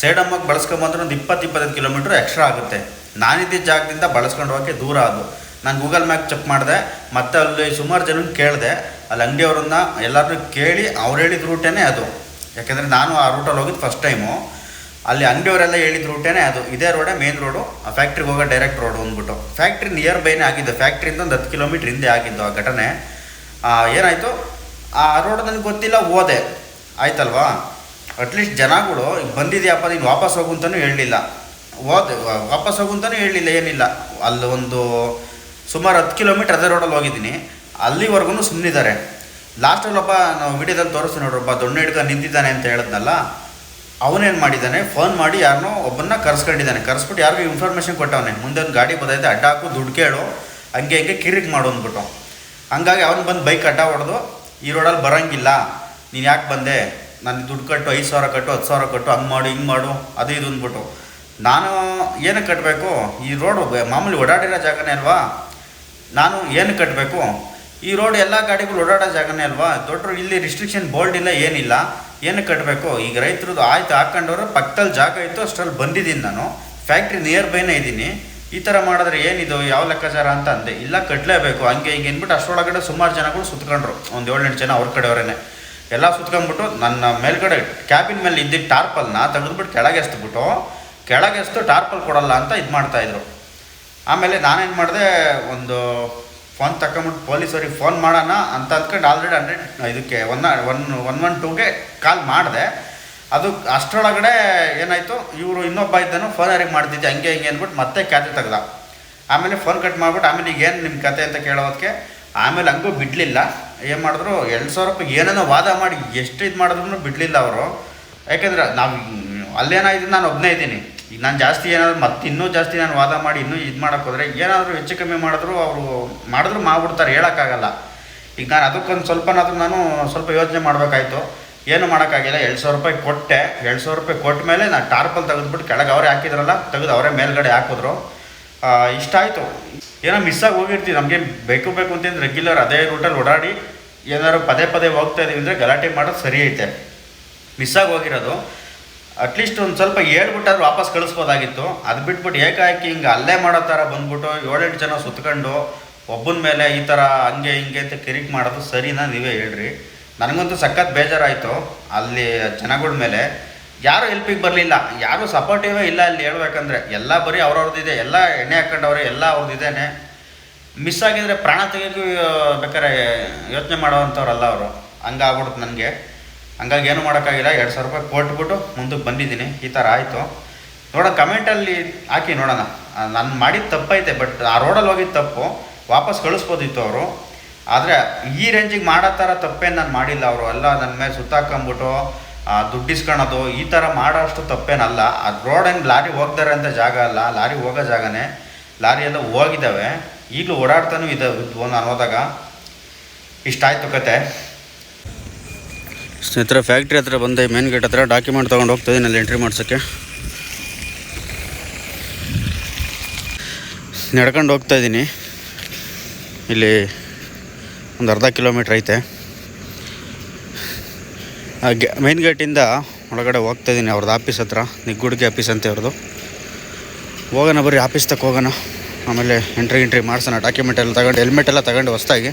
ಸೇಡಮ್ಮಾಗಿ ಬಳಸ್ಕೊಂಬಂದ್ರೆ ಒಂದು ಇಪ್ಪತ್ತು ಇಪ್ಪತ್ತೈದು ಕಿಲೋಮೀಟ್ರ್ ಎಕ್ಸ್ಟ್ರಾ ಆಗುತ್ತೆ. ನಾನಿದ್ದ ಜಾಗದಿಂದ ಬಳಸ್ಕೊಂಡು ಹೋಗೋಕ್ಕೆ ದೂರ ಅದು. ನಾನು ಗೂಗಲ್ ಮ್ಯಾಪ್ ಚೆಕ್ ಮಾಡಿದೆ, ಮತ್ತು ಅಲ್ಲಿ ಸುಮಾರು ಜನ ಕೇಳಿದೆ. ಅಲ್ಲಿ ಅಂಗಡಿಯವ್ರನ್ನ ಎಲ್ಲರನ್ನೂ ಕೇಳಿ ಅವ್ರು ಹೇಳಿದ ರೂಟೇನೇ ಅದು. ಯಾಕೆಂದರೆ ನಾನು ಆ ರೂಟಲ್ಲಿ ಹೋಗಿದ್ದು ಫಸ್ಟ್ ಟೈಮು ಅಲ್ಲಿ ಅಂಗಡಿಯವರೆಲ್ಲ ಹೇಳಿದ ರೂಟೇನೆ ಅದು ಇದೇ ರೋಡೇ ಮೇನ್ ರೋಡು, ಆ ಫ್ಯಾಕ್ಟ್ರಿಗೆ ಹೋಗೋ ಡೈರೆಕ್ಟ್ ರೋಡ್ ಅಂದ್ಬಿಟ್ಟು. ಫ್ಯಾಕ್ಟ್ರಿ ನಿಯರ್ ಬೈನೇ ಆಗಿದ್ದು ಫ್ಯಾಕ್ಟ್ರಿಯಿಂದ ಒಂದು ಹತ್ತು ಕಿಲೋಮೀಟ್ರ್ ಹಿಂದೆ ಆಗಿದ್ದು ಆ ಘಟನೆ. ಏನಾಯಿತು? ಆ ರೋಡ್ ನನಗೆ ಗೊತ್ತಿಲ್ಲ, ಹೋದೆ. ಆಯ್ತಲ್ವಾ? ಅಟ್ಲೀಸ್ಟ್ ಜನಗಳು, ಈಗ ಬಂದಿದ್ಯಪ್ಪ, ನೀನು ವಾಪಸ್ ಹೋಗು ಅಂತಲೂ ಹೇಳಲಿಲ್ಲ. ಹೋದೆ ವಾಪಸ್ ಹೋಗು ಅಂತಲೂ ಹೇಳಲಿಲ್ಲ, ಏನಿಲ್ಲ. ಅಲ್ಲಿ ಒಂದು ಸುಮಾರು ಹತ್ತು ಕಿಲೋಮೀಟ್ರ್ ಅದೇ ರೋಡಲ್ಲಿ ಹೋಗಿದ್ದೀನಿ. ಅಲ್ಲಿವರೆಗೂ ಸುಮ್ಮನಿದ್ದಾರೆ ಲಾಸ್ಟಲ್ಲಿ ಒಬ್ಬ ನಾವು ವಿಡಿಯೋದಲ್ಲಿ ತೋರಿಸ್ತೀನಿ ನೋಡ್ರಿ ಒಬ್ಬ ದೊಣ್ಣೆ ಹಿಡ್ಕೊಂಡು ನಿಂತಿದ್ದಾನೆ ಅಂತ ಹೇಳಿದ್ನಲ್ಲ. ಅವನೇನು ಮಾಡಿದ್ದಾನೆ? ಫೋನ್ ಮಾಡಿ ಯಾರನ್ನೋ ಒಬ್ಬನ್ನ ಕರ್ಸ್ಕೊಂಡಿದ್ದಾನೆ. ಕರ್ಸ್ಬಿಟ್ಟು ಯಾರಿಗೂ ಇನ್ಫಾರ್ಮೇಷನ್ ಕೊಟ್ಟವನೆ. ಮುಂದೆ ಒಂದು ಗಾಡಿ ಬದೈತೆ, ಅಡ್ಡ ಹಾಕು, ದುಡ್ಡು ಕೇಳು, ಹಂಗೆ ಹಂಗೆ ಕಿರಿಕ್ ಮಾಡು ಅಂದ್ಬಿಟ್ಟು. ಹಂಗಾಗಿ ಅವ್ನು ಬಂದು ಬೈಕ್ ಅಡ್ಡ ಹೊಡೆದು, ಈ ರೋಡಲ್ಲಿ ಬರೋಂಗಿಲ್ಲ. ನೀನು ಯಾಕೆ ಬಂದೆ? ನಾನು ದುಡ್ಡು ಕಟ್ಟು, ಐದು ಸಾವಿರ ಕಟ್ಟು, ಹತ್ತು ಸಾವಿರ ಕಟ್ಟು, ಹಂಗೆ ಮಾಡು, ಹಿಂಗೆ ಮಾಡು, ಅದು ಇದು ಅಂದ್ಬಿಟ್ಟು. ನಾನು ಏನಕ್ಕೆ ಕಟ್ಟಬೇಕು ಈ ರೋಡು ಮಾಮೂಲಿ ಓಡಾಡಿರೋ ಜಾಗನೇ ಅಲ್ವಾ? ನಾನು ಏನಕ್ಕೆ ಕಟ್ಟಬೇಕು ಈ ರೋಡ್ ಎಲ್ಲ ಗಾಡಿಗಳು ಓಡಾಡೋ ಜಾಗನೇ ಅಲ್ವಾ? ದೊಡ್ಡ ಇಲ್ಲಿ ರಿಸ್ಟ್ರಿಕ್ಷನ್ ಬೋಲ್ಡ್ ಇಲ್ಲ, ಏನಿಲ್ಲ. ಏನಕ್ಕೆ ಕಟ್ಟಬೇಕು? ಈಗ ರೈತರದ್ದು ಆಯ್ತು ಹಾಕೊಂಡವ್ರು ಪಕ್ಕದಲ್ಲಿ ಜಾಗ ಇತ್ತು, ಅಷ್ಟರಲ್ಲಿ ಬಂದಿದ್ದೀನಿ ನಾನು. ಫ್ಯಾಕ್ಟ್ರಿ ನಿಯರ್ ಬೈನೇ ಇದ್ದೀನಿ. ಈ ಥರ ಮಾಡಿದ್ರೆ ಏನಿದು, ಯಾವ ಲೆಕ್ಕಾಚಾರ ಅಂತ ಅಂದೆ. ಇಲ್ಲ, ಕಟ್ಟಲೇಬೇಕು. ಹಂಗೆ ಹಿಂಗೆ ಅಂದ್ಬಿಟ್ಟು ಅಷ್ಟರೊಳಗಡೆ ಸುಮಾರು ಜನಗಳು ಸುತ್ಕೊಂಡ್ರು. ಒಂದು ಏಳೆಂಟು ಜನ ಅವ್ರ ಕಡೆಯವರೇನೆ. ಎಲ್ಲ ಸುತ್ಕೊಂಡ್ಬಿಟ್ಟು ನನ್ನ ಮೇಲ್ಗಡೆ ಕ್ಯಾಬಿನ್ ಮೇಲೆ ಇದ್ದಿದ್ದ ಟಾರ್ಪಲ್ನ ತೆಗೆದ್ಬಿಟ್ಟು ಕೆಳಗೆ ಎಸ್ದ್ಬಿಟ್ಟು, ಕೆಳಗೆ ಎಸ್ತು ಟಾರ್ಪಲ್ ಕೊಡಲ್ಲ ಅಂತ ಇದು ಮಾಡ್ತಾಯಿದ್ರು ಆಮೇಲೆ ನಾನೇನು ಮಾಡಿದೆ, ಒಂದು ಫೋನ್ ಪೊಲೀಸ್ ಪೊಲೀಸವ್ರಿಗೆ ಫೋನ್ ಮಾಡೋಣ ಅಂತ ಅಂದ್ಕೊಂಡು ಆಲ್ರೆಡಿ ಹಂಡ್ರೆಡ್ ಇದಕ್ಕೆ ಒನ್ ಒನ್ ಒನ್ ಒನ್ ಟೂಗೆ ಕಾಲ್ ಮಾಡಿದೆ. ಅದು ಅಷ್ಟರೊಳಗಡೆ ಏನಾಯಿತು, ಇವರು ಇನ್ನೊಬ್ಬ ಇದ್ದನು ಫೋನ್ ಯಾರಿಗೆ ಮಾಡ್ತಿದ್ದೆ, ಹಂಗೆ ಹಿಂಗೆ ಅಂದ್ಬಿಟ್ಟು ಮತ್ತೆ ಖಾತೆ ತೆಗ್ದ. ಆಮೇಲೆ ಫೋನ್ ಕಟ್ ಮಾಡಿಬಿಟ್ಟು ಆಮೇಲೆ ಈಗ ಏನು ನಿಮ್ಮ ಕತೆ ಅಂತ ಕೇಳೋದಕ್ಕೆ? ಆಮೇಲೆ ಹಂಗೂ ಬಿಡಲಿಲ್ಲ. ಏನು ಮಾಡಿದ್ರು, ಎರಡು ಸಾವಿರ ರೂಪಾಯಿ ಏನೇನೋ ವಾದ ಮಾಡಿ ಎಷ್ಟು ಇದು ಮಾಡಿದ್ರು ಬಿಡಲಿಲ್ಲ ಅವರು. ಯಾಕೆಂದ್ರೆ ನಾವು ಅಲ್ಲೇನಾಯ್ತು ನಾನು ಒಬ್ಬನೇ ಇದ್ದೀನಿ. ಈಗ ನಾನು ಜಾಸ್ತಿ ಏನಾದರೂ ಮತ್ತೆ ಇನ್ನೂ ಜಾಸ್ತಿ ನಾನು ವಾದ ಮಾಡಿ ಇನ್ನೂ ಇದು ಮಾಡೋಕೆ ಹೋದರೆ ಏನಾದರೂ ಹೆಚ್ಚು ಕಮ್ಮಿ ಮಾಡಿದ್ರು ಅವರು ಮಾಡಿದ್ರು ಮಾಡ್ಬಿಡ್ತಾರೆ ಹೇಳೋಕ್ಕಾಗಲ್ಲ. ಈಗ ನಾನು ಅದಕ್ಕೊಂದು ಸ್ವಲ್ಪನಾದರೂ ನಾನು ಸ್ವಲ್ಪ ಯೋಚನೆ ಮಾಡಬೇಕಾಯ್ತು. ಏನು ಮಾಡೋಕ್ಕಾಗಿಲ್ಲ ಎರಡು ಸಾವಿರ ರೂಪಾಯಿ ಕೊಟ್ಟೆ. ಎರಡು ಸಾವಿರ ರೂಪಾಯಿ ಕೊಟ್ಟ ಮೇಲೆ ನಾನು ಟಾರ್ಪಲ್ ತೆಗೆದ್ಬಿಟ್ಟು ಕೆಳಗೆ ಅವರೇ ಹಾಕಿದ್ರಲ್ಲ ತೆಗೆದು ಅವರೇ ಮೇಲ್ಗಡೆ ಹಾಕಿದ್ರು. ಆ, ಇಷ್ಟ ಆಯಿತು. ಏನೋ ಮಿಸ್ ಆಗಿ ಹೋಗಿರ್ತೀವಿ ನಮಗೆ ಬೇಕು ಬೇಕು ಅಂತಂದ್ರೆ ರೆಗ್ಯುಲರ್ ಅದೇ ರೂಟಲ್ಲಿ ಓಡಾಡಿ ಏನಾದ್ರು ಪದೇ ಪದೇ ಹೋಗ್ತಾ ಇದ್ದೀವಿ ಅಂದರೆ ಗಲಾಟೆ ಮಾಡೋದು ಸರಿ ಐತೆ. ಮಿಸ್ ಆಗಿ ಹೋಗಿರೋದು. ಅಟ್ಲೀಸ್ಟ್ ಒಂದು ಸ್ವಲ್ಪ ಹೇಳ್ಬಿಟ್ಟಾದ್ರೂ ವಾಪಸ್ ಕಳಿಸ್ಬೋದಾಗಿತ್ತು. ಅದು ಬಿಟ್ಬಿಟ್ಟು ಏಕಾಏಕಿ ಹಿಂಗೆ ಅಲ್ಲೇ ಮಾಡೋ ಥರ ಬಂದ್ಬಿಟ್ಟು ಏಳೆಂಟು ಜನ ಸುತ್ಕೊಂಡು ಒಬ್ಬನ ಮೇಲೆ ಈ ಥರ ಹಂಗೆ ಹಿಂಗೆ ಅಂತ ಕಿರಿಕ್ ಮಾಡೋದು ಸರಿನಾ ನೀವೇ ಹೇಳ್ರಿ. ನನಗಂತೂ ಸಖತ್ ಬೇಜಾರಾಯಿತು ಅಲ್ಲಿ ಜನಗಳ ಮೇಲೆ. ಯಾರು ಹೆಲ್ಪಿಗೆ ಬರಲಿಲ್ಲ. ಯಾರು ಸಪೋರ್ಟಿವೇ ಇಲ್ಲ ಅಲ್ಲಿ ಹೇಳ್ಬೇಕಂದ್ರೆ. ಎಲ್ಲ ಬರೀ ಅವ್ರವ್ರದ್ದಿದೆ ಎಲ್ಲ ಎಣ್ಣೆ ಹಾಕೊಂಡವ್ರೆ, ಎಲ್ಲ ಅವ್ರದ್ದಿದ್ದೇನೆ ಮಿಸ್ ಆಗಿದ್ರೆ ಪ್ರಾಣ ತೆಗೆಯೋಕ್ಕೂ ಬೇಕಾದ್ರೆ ಯೋಚನೆ ಮಾಡೋವಂಥವ್ರಲ್ಲ ಅವರು. ಹಂಗಾಗ್ಬಿಡ್ತು ನನಗೆ. ಹಂಗಾಗಿ ಏನು ಮಾಡೋಕ್ಕಾಗಿಲ್ಲ, ಎರಡು ಸಾವಿರ ರೂಪಾಯಿ ಕೊಟ್ಬಿಟ್ಟು ಮುಂದಕ್ಕೆ ಬಂದಿದ್ದೀನಿ. ಈ ಥರ ಆಯಿತು. ನೋಡೋಣ, ಕಮೆಂಟಲ್ಲಿ ಹಾಕಿ ನೋಡೋಣ. ನಾನು ಮಾಡಿದ ತಪ್ಪೈತೆ, ಬಟ್ ಆ ರೋಡಲ್ಲಿ ಹೋಗಿದ್ದ ತಪ್ಪು. ವಾಪಸ್ ಕಳಿಸ್ಬೋದಿತ್ತು ಅವರು. ಆದರೆ ಈ ರೇಂಜಿಗೆ ಮಾಡೋ ಥರ ತಪ್ಪೇನು ನಾನು ಮಾಡಿಲ್ಲ ಅವರು. ಎಲ್ಲ ನನ್ನ ಮೇಲೆ ಸುತ್ತಾಕೊಂಬಿಟ್ಟು ದುಡ್ಡು ಇಸ್ಕೊಳೋದು ಈ ಥರ ಮಾಡೋ ಅಷ್ಟು ತಪ್ಪೇನಲ್ಲ. ಅದು ರೋಡ್ ಏನು ಲಾರಿ ಹೋಗ್ತಾರೆ ಅಂತ ಜಾಗ ಅಲ್ಲ. ಲಾರಿ ಹೋಗೋ ಜಾಗನೇ. ಲಾರಿ ಎಲ್ಲ ಹೋಗಿದ್ದಾವೆ. ಈಗಲೂ ಓಡಾಡ್ತಾನೂ ಇದ್ದಾವೆ. ನಾನು ಹೋದಾಗ. ಇಷ್ಟ ಆಯಿತು ಕತೆ. ಸ್ನೇಹಿತರೆ ಫ್ಯಾಕ್ಟ್ರಿ ಹತ್ರ ಬಂದೆ ಮೇನ್ ಗೇಟ್ ಹತ್ರ ಡಾಕ್ಯುಮೆಂಟ್ ತೊಗೊಂಡು ಹೋಗ್ತಾ ಇದೀನಿ, ಅಲ್ಲಿ ಎಂಟ್ರಿ ಮಾಡ್ಸೋಕ್ಕೆ. ನಡ್ಕೊಂಡು ಹೋಗ್ತಾ ಇದ್ದೀನಿ ಇಲ್ಲಿ ಒಂದು ಅರ್ಧ ಕಿಲೋಮೀಟ್ರ್ ಐತೆ. ಗೆ ಮೇನ್ ಗೇಟಿಂದ ಒಳಗಡೆ ಹೋಗ್ತಾ ಇದ್ದೀನಿ ಅವ್ರದ್ದು ಆಫೀಸ್ ಹತ್ರ, ನಿಗ್ಗುಡ್ಗೆ ಆಫೀಸ್ ಅಂತ ಅವ್ರದ್ದು ಹೋಗೋಣ ಬರ್ರಿ ಆಫೀಸ್ ತಕ್ಕ ಹೋಗೋಣ. ಆಮೇಲೆ ಎಂಟ್ರಿ ಎಂಟ್ರಿ ಮಾಡ್ಸೋಣ ಡಾಕ್ಯುಮೆಂಟ್ ಎಲ್ಲ ತಗೊಂಡು ಹೆಲ್ಮೆಟ್ ಎಲ್ಲ ತಗೊಂಡು ಹೊಸ್ದಾಗಿ.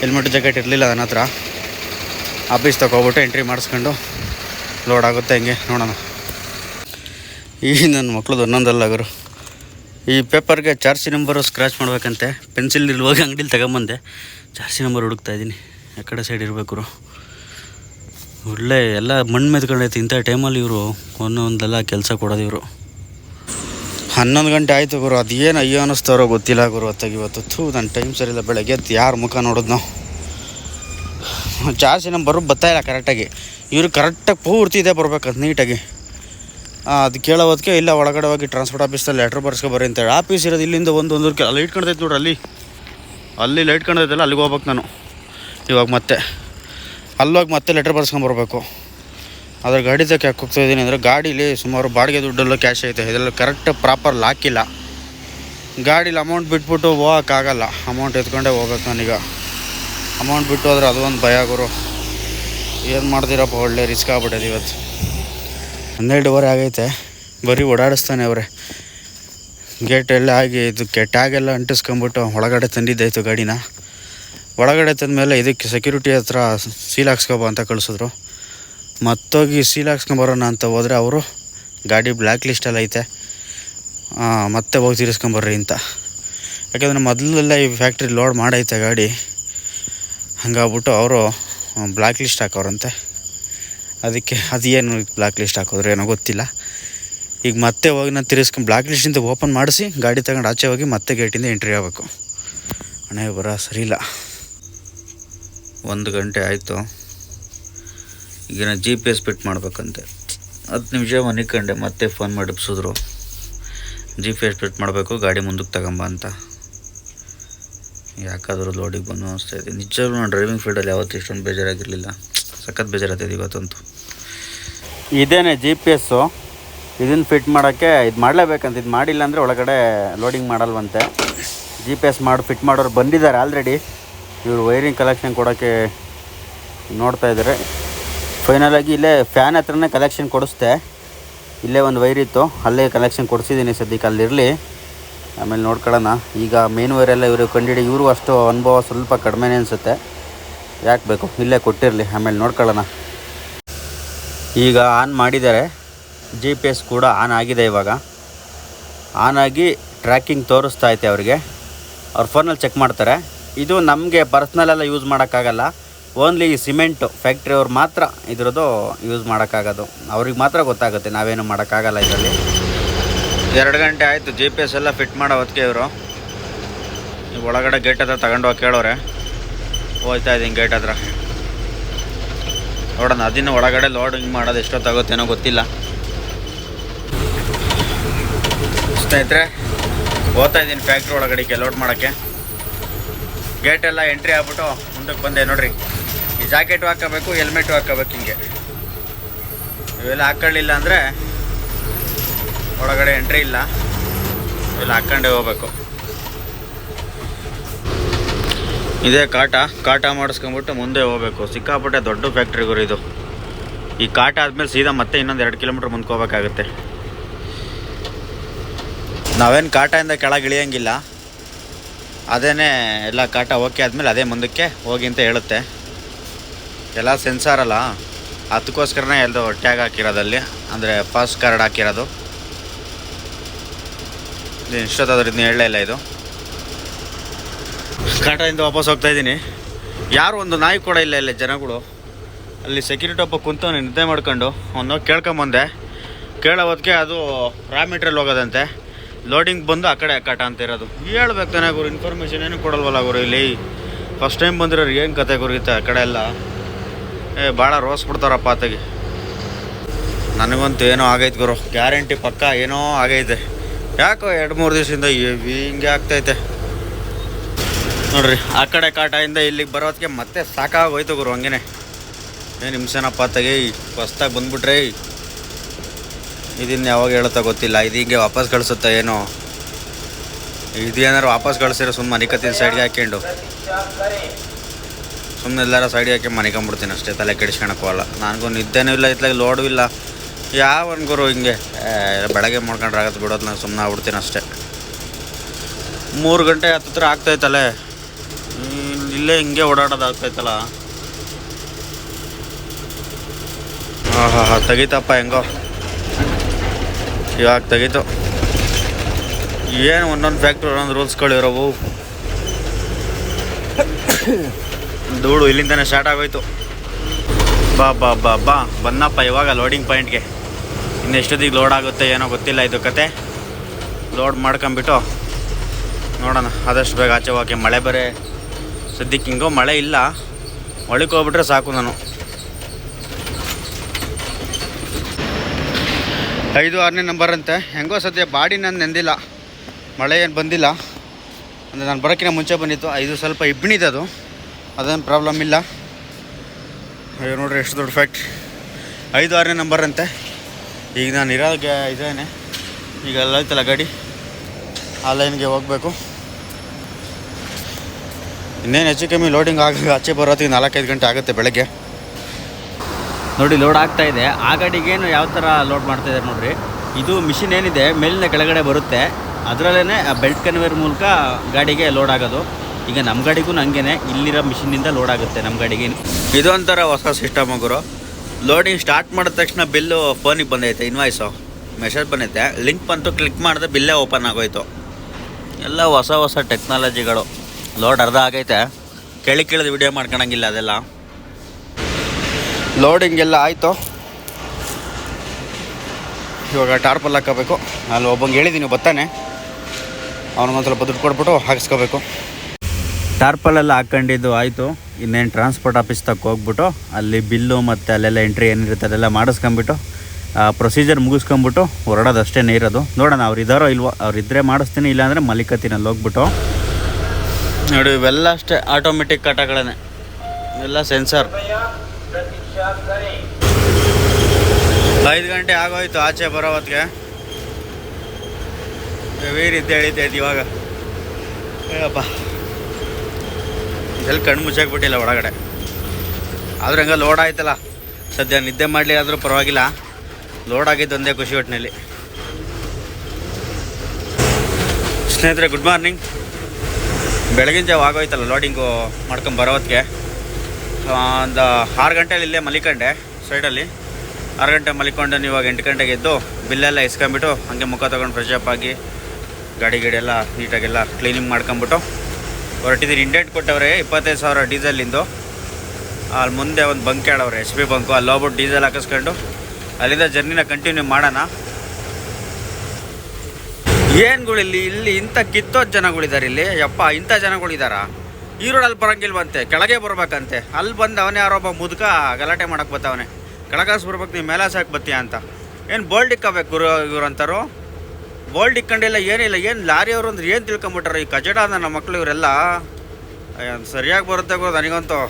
ಹೆಲ್ಮೆಟ್ ಜಾಕೆಟ್ ಇರಲಿಲ್ಲ ನನ್ನ ಹತ್ರ. ಆಫೀಸ್ ತಗೋಬಿಟ್ಟು ಎಂಟ್ರಿ ಮಾಡಿಸ್ಕೊಂಡು ಲೋಡ್ ಆಗುತ್ತೆ ಹಿಂಗೆ ನೋಡೋಣ. ಈ ನನ್ನ ಮಕ್ಳದ್ದು ಒಂದೊಂದಲ್ಲ ಗುರು. ಈ ಪೇಪರ್ಗೆ ಚಾರ್ಜಿ ನಂಬರು ಸ್ಕ್ರ್ಯಾಚ್ ಮಾಡ್ಬೇಕಂತೆ. ಪೆನ್ಸಿಲ್ ಇಲ್ವಾಗ ಅಂಗಡಿಲಿ ತಗೊಂಬಂದೆ. ಚಾರ್ಜಿ ನಂಬರ್ ಹುಡುಕ್ತಾ ಇದ್ದೀನಿ. ಆ ಕಡೆ ಸೈಡ್ ಇರಬೇಕು ಒಳ್ಳೆ ಎಲ್ಲ ಮಣ್ಣು ಮೆದ್ಕೊಂಡೈತೆ ಇಂಥ ಟೈಮಲ್ಲಿ ಇವರು ಒಂದೊಂದೆಲ್ಲ ಕೆಲಸ ಕೊಡೋದು ಇವರು. ಹನ್ನೊಂದು ಗಂಟೆ ಆಯಿತು ಗುರು. ಅದೇನು ಅಯ್ಯೋ ಅನ್ನಿಸ್ತಾರೋ ಗೊತ್ತಿಲ್ಲ ಗುರು. ಹೊತ್ತಾಗಿ ಇವತ್ತು ಥೂ ನನ್ನ ಟೈಮ್ ಸರಿಯಿಲ್ಲ. ಬೆಳಗ್ಗೆ ಎದ್ದು ಯಾರ ಮುಖ ನೋಡೋದು ನಾವು? ಚಾರ್ಜ್ ಬರೋ ಬರ್ತಾ ಇಲ್ಲ ಕರೆಕ್ಟಾಗಿ ಇವರು ಕರೆಕ್ಟಾಗಿ ಪೂರ್ತಿ ಇದೆ ಬರ್ಬೇಕಂತ ನೀಟಾಗಿ. ಅದು ಕೇಳೋದಕ್ಕೆ ಇಲ್ಲ, ಒಳಗಡೆ ಹೋಗಿ ಟ್ರಾನ್ಸ್ಪೋರ್ಟ್ ಆಫೀಸಲ್ಲಿ ಲೆಟ್ರ್ ಬರ್ಸ್ಕೊ ಬರ್ರಿ ಅಂತೇಳಿ. ಆಫೀಸ್ ಇರೋದು ಇಲ್ಲಿಂದ ಒಂದು ಒಂದು ಲೈಟ್ ಕಾಣ್ತೈತೆ ನೋಡ್ರಿ, ಅಲ್ಲಿ. ಅಲ್ಲಿ ಲೈಟ್ ಕಾಣ್ತೈತಲ್ಲ ಅಲ್ಲಿಗೆ ಹೋಗ್ಬೇಕು ನಾನು. ಇವಾಗ ಮತ್ತೆ. ಅಲ್ಲೋಗಿ ಮತ್ತೆ ಲೆಟ್ರ್ ಬರ್ಸ್ಕೊಂಬರ್ಬೇಕು ಅದ್ರ ಗಾಡಿ ಯಾಕೆ ಹೋಗ್ತಾ ಇದ್ದೀನಿ ಅಂದರೆ, ಗಾಡೀಲಿ ಸುಮಾರು ಬಾಡಿಗೆ ದುಡ್ಡೆಲ್ಲ ಕ್ಯಾಶ್ ಐತೆ. ಇದೆಲ್ಲ ಕರೆಕ್ಟ್ ಪ್ರಾಪರ್ ಲಾಕಿಲ್ಲ ಗಾಡೀಲಿ ಅಮೌಂಟ್ ಬಿಟ್ಬಿಟ್ಟು ಹೋಗೋಕ್ಕಾಗಲ್ಲ ಅಮೌಂಟ್ ಎತ್ಕೊಂಡೇ ಹೋಗ್ಬೇಕು ನಾನೀಗ. ಅಮೌಂಟ್ ಬಿಟ್ಟು ಅದು ಒಂದು ಭಯ ಗುರು. ಏನು ಮಾಡ್ತೀರಪ್ಪ ಒಳ್ಳೆ ರಿಸ್ಕ್ ಆಗ್ಬಿಟ್ಟಿದೆ ಇವತ್ತು. ಹನ್ನೆರಡುವರೆ ಆಗೈತೆ. ಬರೀ ಓಡಾಡಿಸ್ತಾನೆ ಅವರೇ. ಗೇಟ್ ಎಲ್ಲ ಆಗಿ ಇದಕ್ಕೆ ಟ್ಯಾಗೆಲ್ಲ ಅಂಟಿಸ್ಕೊಂಬಿಟ್ಟು ಒಳಗಡೆ ತಂದಿದ್ದಾಯಿತು ಗಾಡಿನ. ಒಳಗಡೆ ತಂದಮೇಲೆ ಇದಕ್ಕೆ ಸೆಕ್ಯೂರಿಟಿ ಹತ್ರ ಸೀಲ್ ಹಾಕ್ಸ್ಕೊಬೋ ಅಂತ ಕಳಿಸಿದ್ರು. ಮತ್ತೋಗಿ ಸೀಲ್ ಹಾಕ್ಸ್ಕೊಂಬರೋಣ ಅಂತ ಹೋದರೆ ಅವರು ಗಾಡಿ ಬ್ಲ್ಯಾಕ್ ಲಿಸ್ಟಲ್ಲಿ ಐತೆ. ಮತ್ತೆ ಹೋಗಿ ತೀರಿಸ್ಕೊಂಬರ್ರಿ ಅಂತ. ಯಾಕಂದರೆ ಮೊದಲೆಲ್ಲ ಈ ಫ್ಯಾಕ್ಟ್ರಿ ಲೋಡ್ ಮಾಡೈತೆ ಗಾಡಿ. ಹಂಗಾಗ್ಬಿಟ್ಟು ಅವರು ಬ್ಲ್ಯಾಕ್ ಲಿಸ್ಟ್ ಹಾಕೋರಂತೆ ಅದಕ್ಕೆ ಅದು ಏನು ಬ್ಲ್ಯಾಕ್ ಲಿಸ್ಟ್ ಹಾಕೋದ್ರು ಏನೋ ಗೊತ್ತಿಲ್ಲ. ಈಗ ಮತ್ತೆ ಹೋಗಿ ನಾನು ತಿರ್ಸ್ಕೊಂಡು ಬ್ಲ್ಯಾಕ್ ಲಿಸ್ಟಿಂದ ಓಪನ್ ಮಾಡಿಸಿ, ಗಾಡಿ ತಗೊಂಡು ಆಚೆ ಹೋಗಿ ಮತ್ತೆ ಗೇಟಿಂದ ಎಂಟ್ರಿ ಆಗಬೇಕು. ಹಣೆ ಬರ ಸರಿ ಇಲ್ಲ. ಒಂದು ಗಂಟೆ ಆಯಿತು. ಈಗ ನಾನು ಜಿ ಪಿ ಎಸ್ ಫಿಟ್ ಮಾಡಬೇಕಂತೆ. ಹತ್ತು ನಿಮಿಷ ಮನಿಕಂಡೆ ಮತ್ತೆ ಫೋನ್ ಮಾಡಿ ಎಬ್ಸಿದ್ರು ಜಿ ಪಿ ಎಸ್ ಫಿಟ್ ಮಾಡಬೇಕು, ಗಾಡಿ ಮುಂದಕ್ಕೆ ತಗೊಂಬ ಅಂತ. ಯಾಕಾದರೂ ಲೋಡಿಗೆ ಬಂದು ಅನಿಸ್ತಾ ಇದೆ. ನಿಜವಾಗ್ಲೂ ನಾನು ಡ್ರೈವಿಂಗ್ ಫೀಲ್ಡಲ್ಲಿ ಯಾವತ್ತೂ ಇಷ್ಟೊಂದು ಬೇಜಾರಾಗಿರಲಿಲ್ಲ. ಸಖತ್ ಬೇಜಾರಾಗ್ತದೆ ಇವತ್ತಂತೂ ಇದೇನೆ ಜಿ ಪಿ ಎಸ್ಸು ಇದನ್ನು ಫಿಟ್ ಮಾಡೋಕ್ಕೆ ಇದು ಮಾಡಲೇಬೇಕಂತ ಇದು ಮಾಡಿಲ್ಲ ಅಂದರೆ ಒಳಗಡೆ ಲೋಡಿಂಗ್ ಮಾಡಲ್ವಂತೆ. ಜಿ ಪಿ ಎಸ್ ಮಾಡಿ ಫಿಟ್ ಮಾಡೋರು ಬಂದಿದ್ದಾರೆ ಆಲ್ರೆಡಿ ಇವರು ವೈರಿಂಗ್ ಕಲೆಕ್ಷನ್ ಕೊಡೋಕ್ಕೆ ನೋಡ್ತಾ ಇದ್ದಾರೆ. ಫೈನಲಾಗಿ ಇಲ್ಲೇ ಫ್ಯಾನ್ ಹತ್ರನೇ ಕಲೆಕ್ಷನ್ ಕೊಡಿಸ್ದೆ. ಇಲ್ಲೇ ಒಂದು ವೈರ್ ಇತ್ತು. ಅಲ್ಲೇ ಕಲೆಕ್ಷನ್ ಕೊಡಿಸಿದ್ದೀನಿ ಸದ್ಯಕ್ಕೆ ಅಲ್ಲಿರಲಿ. ಆಮೇಲೆ ನೋಡ್ಕೊಳ್ಳೋಣ. ಈಗ ಮೇನ್ ವೈರೆಲ್ಲ ಇವರು ಕಂಡಿಡಿ, ಇವರು ಅಷ್ಟು ಅನುಭವ ಸ್ವಲ್ಪ ಕಡಿಮೆನೇ ಅನಿಸುತ್ತೆ. ಯಾಕೆ ಬೇಕು? ಇಲ್ಲೇ ಕೊಟ್ಟಿರಲಿ. ಆಮೇಲೆ ನೋಡ್ಕೊಳ್ಳೋಣ. ಈಗ ಆನ್ ಮಾಡಿದ್ದಾರೆ. ಜಿ ಪಿ ಎಸ್ ಕೂಡ ಆನ್ ಆಗಿದೆ ಇವಾಗ. ಆನ್ ಆಗಿ ಟ್ರ್ಯಾಕಿಂಗ್ ತೋರಿಸ್ತಾ ಐತೆ ಅವರಿಗೆ. ಅವ್ರ ಫೋನಲ್ಲಿ ಚೆಕ್ ಮಾಡ್ತಾರೆ. ಇದು ನಮಗೆ ಪರ್ಸ್ನಲೆಲ್ಲ ಯೂಸ್ ಮಾಡೋಕ್ಕಾಗಲ್ಲ. ಓನ್ಲಿ ಸಿಮೆಂಟು ಫ್ಯಾಕ್ಟ್ರಿಯವ್ರು ಮಾತ್ರ ಇದ್ರದ್ದು ಯೂಸ್ ಮಾಡೋಕ್ಕಾಗೋದು. ಅವ್ರಿಗೆ ಮಾತ್ರ ಗೊತ್ತಾಗುತ್ತೆ. ನಾವೇನು ಮಾಡೋಕ್ಕಾಗಲ್ಲ ಇದರಲ್ಲಿ. ಎರಡು ಗಂಟೆ ಆಯಿತು ಜಿ ಪಿ ಎಸ್ ಎಲ್ಲ ಫಿಟ್ ಮಾಡೋ ಹೊತ್ತಿಗೆ ಇವರು. ನೀವು ಒಳಗಡೆ ಗೇಟ್ ಹತ್ರ ತಗೊಂಡು ಹೋಗಿ ಕೇಳೋರೆ. ಹೋಗ್ತಾ ಇದ್ದೀನಿ ಗೇಟ್ ಹತ್ರ. ನೋಡೋಣ, ಅದನ್ನು ಒಳಗಡೆ ಲೋಡಿಂಗ್ ಮಾಡೋದು ಎಷ್ಟೊತ್ತಾಗುತ್ತೇನೋ ಗೊತ್ತಿಲ್ಲ. ಸ್ನೇಹಿತರೆ, ಹೋಗ್ತಾ ಇದ್ದೀನಿ ಫ್ಯಾಕ್ಟ್ರಿ ಒಳಗಡೆಗೆ ಲೋಡ್ ಮಾಡೋಕ್ಕೆ. ಗೇಟೆಲ್ಲ ಎಂಟ್ರಿ ಆಗ್ಬಿಟ್ಟು ಮುಂದಕ್ಕೆ ಬಂದೆ ನೋಡ್ರಿ. ಈ ಜಾಕೆಟು ಹಾಕೋಬೇಕು ಹೆಲ್ಮೆಟು ಹಾಕೋಬೇಕು ಹಿಂಗೆ. ಇವೆಲ್ಲ ಹಾಕೊಳ್ಳಿಲ್ಲ ಅಂದರೆ ಒಳಗಡೆ ಎಂಟ್ರಿ ಇಲ್ಲ. ಇಲ್ಲ ಹಾಕ್ಕೊಂಡೇ ಹೋಗ್ಬೇಕು. ಇದೇ ಕಾಟ. ಕಾಟ ಮಾಡಿಸ್ಕೊಂಬಿಟ್ಟು ಮುಂದೆ ಹೋಗ್ಬೇಕು. ಸಿಕ್ಕಾಪಟ್ಟೆ ದೊಡ್ಡ ಫ್ಯಾಕ್ಟ್ರಿ ಗುರು ಇದು. ಈ ಕಾಟ ಆದಮೇಲೆ ಸೀದಾ ಮತ್ತೆ ಇನ್ನೊಂದು ಎರಡು ಕಿಲೋಮೀಟ್ರ್ ಮುಂದೆ ಹೋಗ್ಬೇಕಾಗತ್ತೆ. ನಾವೇನು ಇಂದ ಕೆಳಗೆ ಇಳಿಯಂಗಿಲ್ಲ. ಅದೇನೇ ಎಲ್ಲ ಕಾಟ ಓಕೆ ಆದಮೇಲೆ ಅದೇ ಮುಂದಕ್ಕೆ ಹೋಗಿ ಅಂತ ಹೇಳುತ್ತೆ. ಎಲ್ಲ ಸೆನ್ಸಾರಲ್ಲ ಅದಕ್ಕೋಸ್ಕರನೇ ಎಲ್ಲದು ಟ್ಯಾಗ್ ಹಾಕಿರೋದಲ್ಲಿ ಅಂದರೆ ಫಾಸ್ಟ್ ಕಾರ್ಡ್ ಹಾಕಿರೋದು. ಇದು ಇಷ್ಟೊತ್ತಾದ್ರೆ ಇದನ್ನ ಹೇಳಲೇ ಇಲ್ಲ ಇದು. ಕಾಟದಿಂದ ವಾಪಸ್ ಹೋಗ್ತಾ ಇದ್ದೀನಿ. ಯಾರು ಒಂದು ನಾಯಿ ಕೂಡ ಇಲ್ಲ ಇಲ್ಲ ಜನಗಳು. ಅಲ್ಲಿ ಸೆಕ್ಯೂರಿಟಿ ಒಬ್ಬ ಕುಂತವನು ನಿದ್ದೆ ಮಾಡ್ಕೊಂಡು, ಅವನು ಕೇಳ್ಕೊಂಬಂದೆ. ಕೇಳೋದಕ್ಕೆ ಅದು ರಾ ಮೆಟೀರಿಯಲ್ ಹೋಗೋದಂತೆ. ಲೋಡಿಂಗ್ ಬಂದು ಆ ಕಡೆ ಕಾಟ ಅಂತ ಇರೋದು. ಹೇಳ್ಬೇಕು ತಾನೇ ಗುರು ಇನ್ಫಾರ್ಮೇಷನ್ ಏನು ಕೊಡಲ್ವಲ್ಲ ಗುರು ಇಲ್ಲಿ. ಫಸ್ಟ್ ಟೈಮ್ ಬಂದಿರೋರು ಏನು ಕತೆ ಗುರುಗಿತ್ತೆ ಆ ಕಡೆ ಎಲ್ಲ? ಏ ಭಾಳ ರೋಸ್ ಬಿಡ್ತಾರಪ್ಪ ಆತಗೆ ನನಗಂತೂ ಏನೋ ಆಗೈತೆ ಗುರು. ಗ್ಯಾರಂಟಿ ಪಕ್ಕ ಏನೋ ಆಗೈತೆ. ಯಾಕೋ ಎರಡು ಮೂರು ದಿವಸದಿಂದ ಹಿಂಗೆ ಆಗ್ತೈತೆ. ನೋಡ್ರಿ, ಆ ಕಡೆ ಕಾಟದಿಂದ ಇಲ್ಲಿಗೆ ಬರೋದಕ್ಕೆ ಮತ್ತೆ ಸಾಕಾಗೋಯ್ತು ಗುರು ಹಂಗೇನೆ. ಏನು ಹಿಂಸೆನಪ್ಪ ತೆಗೆ, ಹೊಸ್ದಾಗಿ ಬಂದ್ಬಿಟ್ರೆ. ಇದನ್ನು ಯಾವಾಗ ಹೇಳುತ್ತಾ ಗೊತ್ತಿಲ್ಲ, ಇದು ಹಿಂಗೆ ವಾಪಸ್ ಕಳಿಸುತ್ತಾ ಏನೋ. ಇದು ಏನಾರು ವಾಪಸ್ ಕಳಿಸಿರೋ ಸುಮ್ಮನೆ ಮನಿಕತ್ತೀನಿ ಸೈಡ್ಗೆ ಹಾಕೊಂಡು ಸುಮ್ಮನೆ ಎಲ್ಲಾರ ಸೈಡ್ಗೆ ಹಾಕಿ ಮನಿಕೊಂಬಿಡ್ತೀನಿ ಅಷ್ಟೇ, ತಲೆ ಕೆಡಿಸ್ಕೊಳಕ್ಕೂ ಅಲ್ಲ ನನಗೂ ನಿದ್ದೆನೂ ಇಲ್ಲ ಇತ್ಲಾಗ ಲೋಡೂ ಇಲ್ಲ. ಯಾವ ಗುರು ಹಿಂಗೆ? ಬೆಳಗ್ಗೆ ಮಾಡ್ಕೊಂಡ್ರೆ ಆಗತ್ತೆ ಬಿಡೋದು ನಾನು ಸುಮ್ಮನೆ ಆಗ್ಬಿಡ್ತೀನಿ ಅಷ್ಟೇ. ಮೂರು ಗಂಟೆ ಹತ್ತಿರ ಆಗ್ತೈತಲ್ಲೇ ಇಲ್ಲೇ ಹಿಂಗೆ ಓಡಾಡೋದು ಆಗ್ತೈತಲ್ಲ? ಹಾಂ ಹಾಂ ಹಾಂ ತೆಗಿತಪ್ಪ ಹೆಂಗೋ. ಇವಾಗ ತೆಗೀತು. ಏನು ಒಂದೊಂದು ಫ್ಯಾಕ್ಟ್ರಿ ಒಂದೊಂದು ರೂಲ್ಸ್ಗಳಿರೋವು ಧೂಳು ಇಲ್ಲಿಂದನೇ ಸ್ಟಾರ್ಟ್ ಆಗೋಯ್ತು. ಬಾ ಬಾ ಬಾ ಬಾ. ಬಂದಪ್ಪ ಇವಾಗ ಲೋಡಿಂಗ್ ಪಾಯಿಂಟ್ಗೆ ಇನ್ನು ಎಷ್ಟೊತ್ತಿಗೆ ಲೋಡ್ ಆಗುತ್ತೆ ಏನೋ ಗೊತ್ತಿಲ್ಲ ಇದು ಕತೆ. ಲೋಡ್ ಮಾಡ್ಕೊಂಬಿಟ್ಟು ನೋಡೋಣ. ಆದಷ್ಟು ಬೇಗ ಆಚೆ ಹೋಗಿ ಮಳೆ ಬರೇ. ಸದ್ಯಕ್ಕೆ ಹಿಂಗೋ ಮಳೆ ಇಲ್ಲ. ಒಳಕ್ಕೆ ಹೋಗ್ಬಿಟ್ರೆ ಸಾಕು ನಾನು. ಐದು ಆರನೇ ನಂಬರ್ ಅಂತೆ. ಹೆಂಗೋ ಸದ್ಯ ಬಾಡಿ ನಾನು ನೆಂದಿಲ್ಲ. ಮಳೆ ಏನು ಬಂದಿಲ್ಲ. ಅಂದರೆ ನಾನು ಬರೋಕ್ಕಿಂತ ಮುಂಚೆ ಬಂದಿತ್ತು. ಐದು ಸ್ವಲ್ಪ ಇಬ್ಬಣಿದೆ ಅದು. ಅದೇನು ಪ್ರಾಬ್ಲಮ್ ಇಲ್ಲ. ಅಯ್ಯೋ, ನೋಡ್ರಿ, ಎಷ್ಟು ದೊಡ್ಡ ಫ್ಯಾಕ್ಟ್ರಿ ಐದು ಆರನೇ ನಂಬರ್ ಅಂತೆ. ಈಗ ನಾನು ಇರೋ ಇದೇನೆ ಈಗ ಎಲ್ಲ ಐತಲ್ಲ ಗಾಡಿ ಆ ಲೈನ್ಗೆ ಹೋಗಬೇಕು. ಇನ್ನೇನು ಹೆಚ್ಚು ಕಮ್ಮಿ ಲೋಡಿಂಗ್ ಆಗ ಆಚೆ ಬರೋತ್ತಿಗೆ ನಾಲ್ಕೈದು ಗಂಟೆ ಆಗುತ್ತೆ ಬೆಳಗ್ಗೆ. ನೋಡಿ ಲೋಡ್ ಆಗ್ತಾ ಇದೆ. ಆ ಗಾಡಿಗೇನು ಯಾವ ಥರ ಲೋಡ್ ಮಾಡ್ತಾ ಇದ್ದಾರೆ ನೋಡ್ರಿ. ಇದು ಮಿಷಿನ್ ಏನಿದೆ ಮೇಲಿನ ಕೆಳಗಡೆ ಬರುತ್ತೆ. ಅದರಲ್ಲೇ ಬೆಲ್ಟ್ ಕನ್ವೇರ್ ಮೂಲಕ ಗಾಡಿಗೆ ಲೋಡ್ ಆಗೋದು. ಈಗ ನಮ್ಮ ಗಾಡಿಗೂ ಹಂಗೇನೆ ಇಲ್ಲಿರೋ ಮಿಷಿನಿಂದ ಲೋಡ್ ಆಗುತ್ತೆ ನಮ್ಮ ಗಾಡಿಗೆ. ಇದೊಂಥರ ಹೊಸ ಸಿಸ್ಟಮ್ ಗುರು. ಲೋಡಿಂಗ್ ಸ್ಟಾರ್ಟ್ ಮಾಡಿದ ತಕ್ಷಣ ಬಿಲ್ಲು ಫೋನಿಗೆ ಬಂದೈತೆ ಇನ್ವಾಯ್ಸು ಮೆಸೇಜ್ ಬಂದೈತೆ. ಲಿಂಕ್ ಬಂತು ಕ್ಲಿಕ್ ಮಾಡಿದ್ರೆ ಬಿಲ್ಲೇ ಓಪನ್ ಆಗೋಯ್ತು. ಎಲ್ಲ ಹೊಸ ಹೊಸ ಟೆಕ್ನಾಲಜಿಗಳು ಲೋಡ್ ಅರ್ಧ ಆಗೈತೆ. ಕೇಳಿ ಕೇಳಿದ ವಿಡಿಯೋ ಮಾಡ್ಕೊಳಂಗಿಲ್ಲ ಅದೆಲ್ಲ. ಲೋಡಿಂಗ್ ಎಲ್ಲ ಆಯಿತು. ಇವಾಗ ಟಾರ್ಪಲ್ ಹಾಕೋಬೇಕು. ಅಲ್ಲಿ ಒಬ್ಬಂಗೆ ಹೇಳಿದ್ದೀನಿ ಬರ್ತಾನೆ. ಅವ್ನಿಗೊಂದು ಸ್ವಲ್ಪ ದುಡ್ಡು ಕೊಟ್ಬಿಟ್ಟು ಹಾಕಿಸ್ಕೋಬೇಕು. ಟಾರ್ಪಲೆಲ್ಲ ಹಾಕೊಂಡಿದ್ದು ಆಯಿತು. ಇನ್ನೇನು ಟ್ರಾನ್ಸ್ಪೋರ್ಟ್ ಆಫೀಸ್ ತಕ್ಕ ಹೋಗ್ಬಿಟ್ಟು, ಅಲ್ಲಿ ಬಿಲ್ಲು ಮತ್ತು ಅಲ್ಲೆಲ್ಲ ಎಂಟ್ರಿ ಏನಿರುತ್ತೆ ಅದೆಲ್ಲ ಮಾಡಿಸ್ಕೊಂಬಿಟ್ಟು ಪ್ರೊಸೀಜರ್ ಮುಗಿಸ್ಕೊಂಬಿಟ್ಟು ಹೊರಡೋದು ಅಷ್ಟೇ ಇರೋದು. ನೋಡೋಣ ಅವ್ರು ಇದ್ದಾರೋ ಇಲ್ವೋ, ಅವ್ರು ಇದ್ದರೆ ಮಾಡಿಸ್ತೀನಿ, ಇಲ್ಲಾಂದರೆ ಮಲಿಕತ್ತೀನಿ ಅಲ್ಲಿ ಹೋಗ್ಬಿಟ್ಟು. ನೋಡಿ, ಇವೆಲ್ಲ ಅಷ್ಟೇ ಆಟೋಮೆಟಿಕ್ ಕಟಗಳೇ ಎಲ್ಲ ಸೆನ್ಸರ್ ಐದು ಗಂಟೆ ಆಗೋಯ್ತು ಆಚೆ ಬರೋ ಹೊತ್ತಿಗೆ ವೀರ್ ಎಳಿತೈತಿ ಇವಾಗ. ಅಯ್ಯಪ್ಪ ಇದೆಲ್ಲ ಕಣ್ಣು ಮುಚ್ಚಾಕ್ಬಿಟ್ಟಿಲ್ಲ ಒಳಗಡೆ. ಆದ್ರೆ ಹಂಗೆ ಲೋಡ್ ಆಯ್ತಲ್ಲ. ಸದ್ಯ ನಿದ್ದೆ ಮಾಡಲಿ ಆದರೂ ಪರವಾಗಿಲ್ಲ. ಲೋಡ್ ಆಗಿದ್ದು ಒಂದೇ ಖುಷಿ ಒಟ್ಟಿನಲ್ಲಿ ಸ್ನೇಹಿತರೆ ಗುಡ್ ಮಾರ್ನಿಂಗ್ ಬೆಳಗಿನ ಜಾವ ಆಗೋಯ್ತಲ್ಲ ಲೋಡಿಂಗು ಮಾಡ್ಕೊಂಡು ಬರೋದಕ್ಕೆ ಒಂದು ಆರು ಗಂಟೆಲಿ ಇಲ್ಲೇ ಮಲಿಕಂಡೆ ಸೈಡಲ್ಲಿ ಆರು ಗಂಟೆ ಮಲಿಕೊಂಡು ಇವಾಗ ಎಂಟು ಗಂಟೆಗೆ ಎದ್ದು ಬಿಲ್ಲೆಲ್ಲ ಇಸ್ಕೊಂಬಿಟ್ಟು ಹಂಗೆ ಮುಖ ತೊಗೊಂಡು ಫ್ರೆಶ್ ಅಪ್ ಆಗಿ ಗಾಡಿ ಗಿಡಿ ಎಲ್ಲ ನೀಟಾಗೆಲ್ಲ ಕ್ಲೀನಿಂಗ್ ಮಾಡ್ಕೊಂಬಿಟ್ಟು ಹೊರಟಿದ್ದೀನಿ ಇಂಡೆಂಟ್ ಕೊಟ್ಟವ್ರೆ ಇಪ್ಪತ್ತೈದು ಸಾವಿರ ಡೀಸೆಲಿಂದು ಅಲ್ಲಿ ಮುಂದೆ ಒಂದು ಬಂಕ್ ಹೇಳವ್ರೆ ಎಸ್ ಬಿ ಬಂಕು ಅಲ್ಲಿ ಹೋಗ್ಬಿಟ್ಟು ಡೀಸೆಲ್ ಹಾಕಿಸ್ಕೊಂಡು ಅಲ್ಲಿಂದ ಜರ್ನಿನ ಕಂಟಿನ್ಯೂ ಮಾಡೋಣ. ಏನುಗಳು ಇಲ್ಲಿ? ಇಲ್ಲಿ ಇಂಥ ಕಿತ್ತೋದು ಜನಗಳಿದ್ದಾರೆ ಇಲ್ಲಿ. ಯಪ್ಪ, ಇಂಥ ಜನಗಳಿದ್ದಾರಾ ಈ ರೋಡಲ್ಲಿ ಬರೋಂಗಿಲ್ವಂತೆ. ಕೆಳಗೆ ಬರ್ಬೇಕಂತೆ. ಅಲ್ಲಿ ಬಂದು ಅವನೇ ಯಾರೊಬ್ಬ ಮುದುಕ ಗಲಾಟೆ ಮಾಡಕ್ಕೆ ಬತ್ತವನೇ. ಕೆಳಗಾಸ್ ಬರ್ಬೇಕು ನೀವು ಮೇಲಾಸಾಕೆ ಬತ್ತೀಯ ಅಂತ. ಏನು ಬೋಲ್ಡ್ ಇಕ್ಕಬೇಕು ಗುರು ಇವ್ರು ಅಂತಾರು ಬೋಲ್ಡ್ ಇಕ್ಕಂಡಿಲ್ಲ ಏನಿಲ್ಲ, ಏನು ಲಾರಿಯವರು ಅಂದ್ರೆ ಏನು ತಿಳ್ಕೊಂಬಿಟ್ರೆ ಈ ಕಚಡ ನಮ್ಮ ಮಕ್ಕಳು ಇವರೆಲ್ಲ. ಸರಿಯಾಗಿ ಬರುತ್ತೆ ನನಗಂತೂ.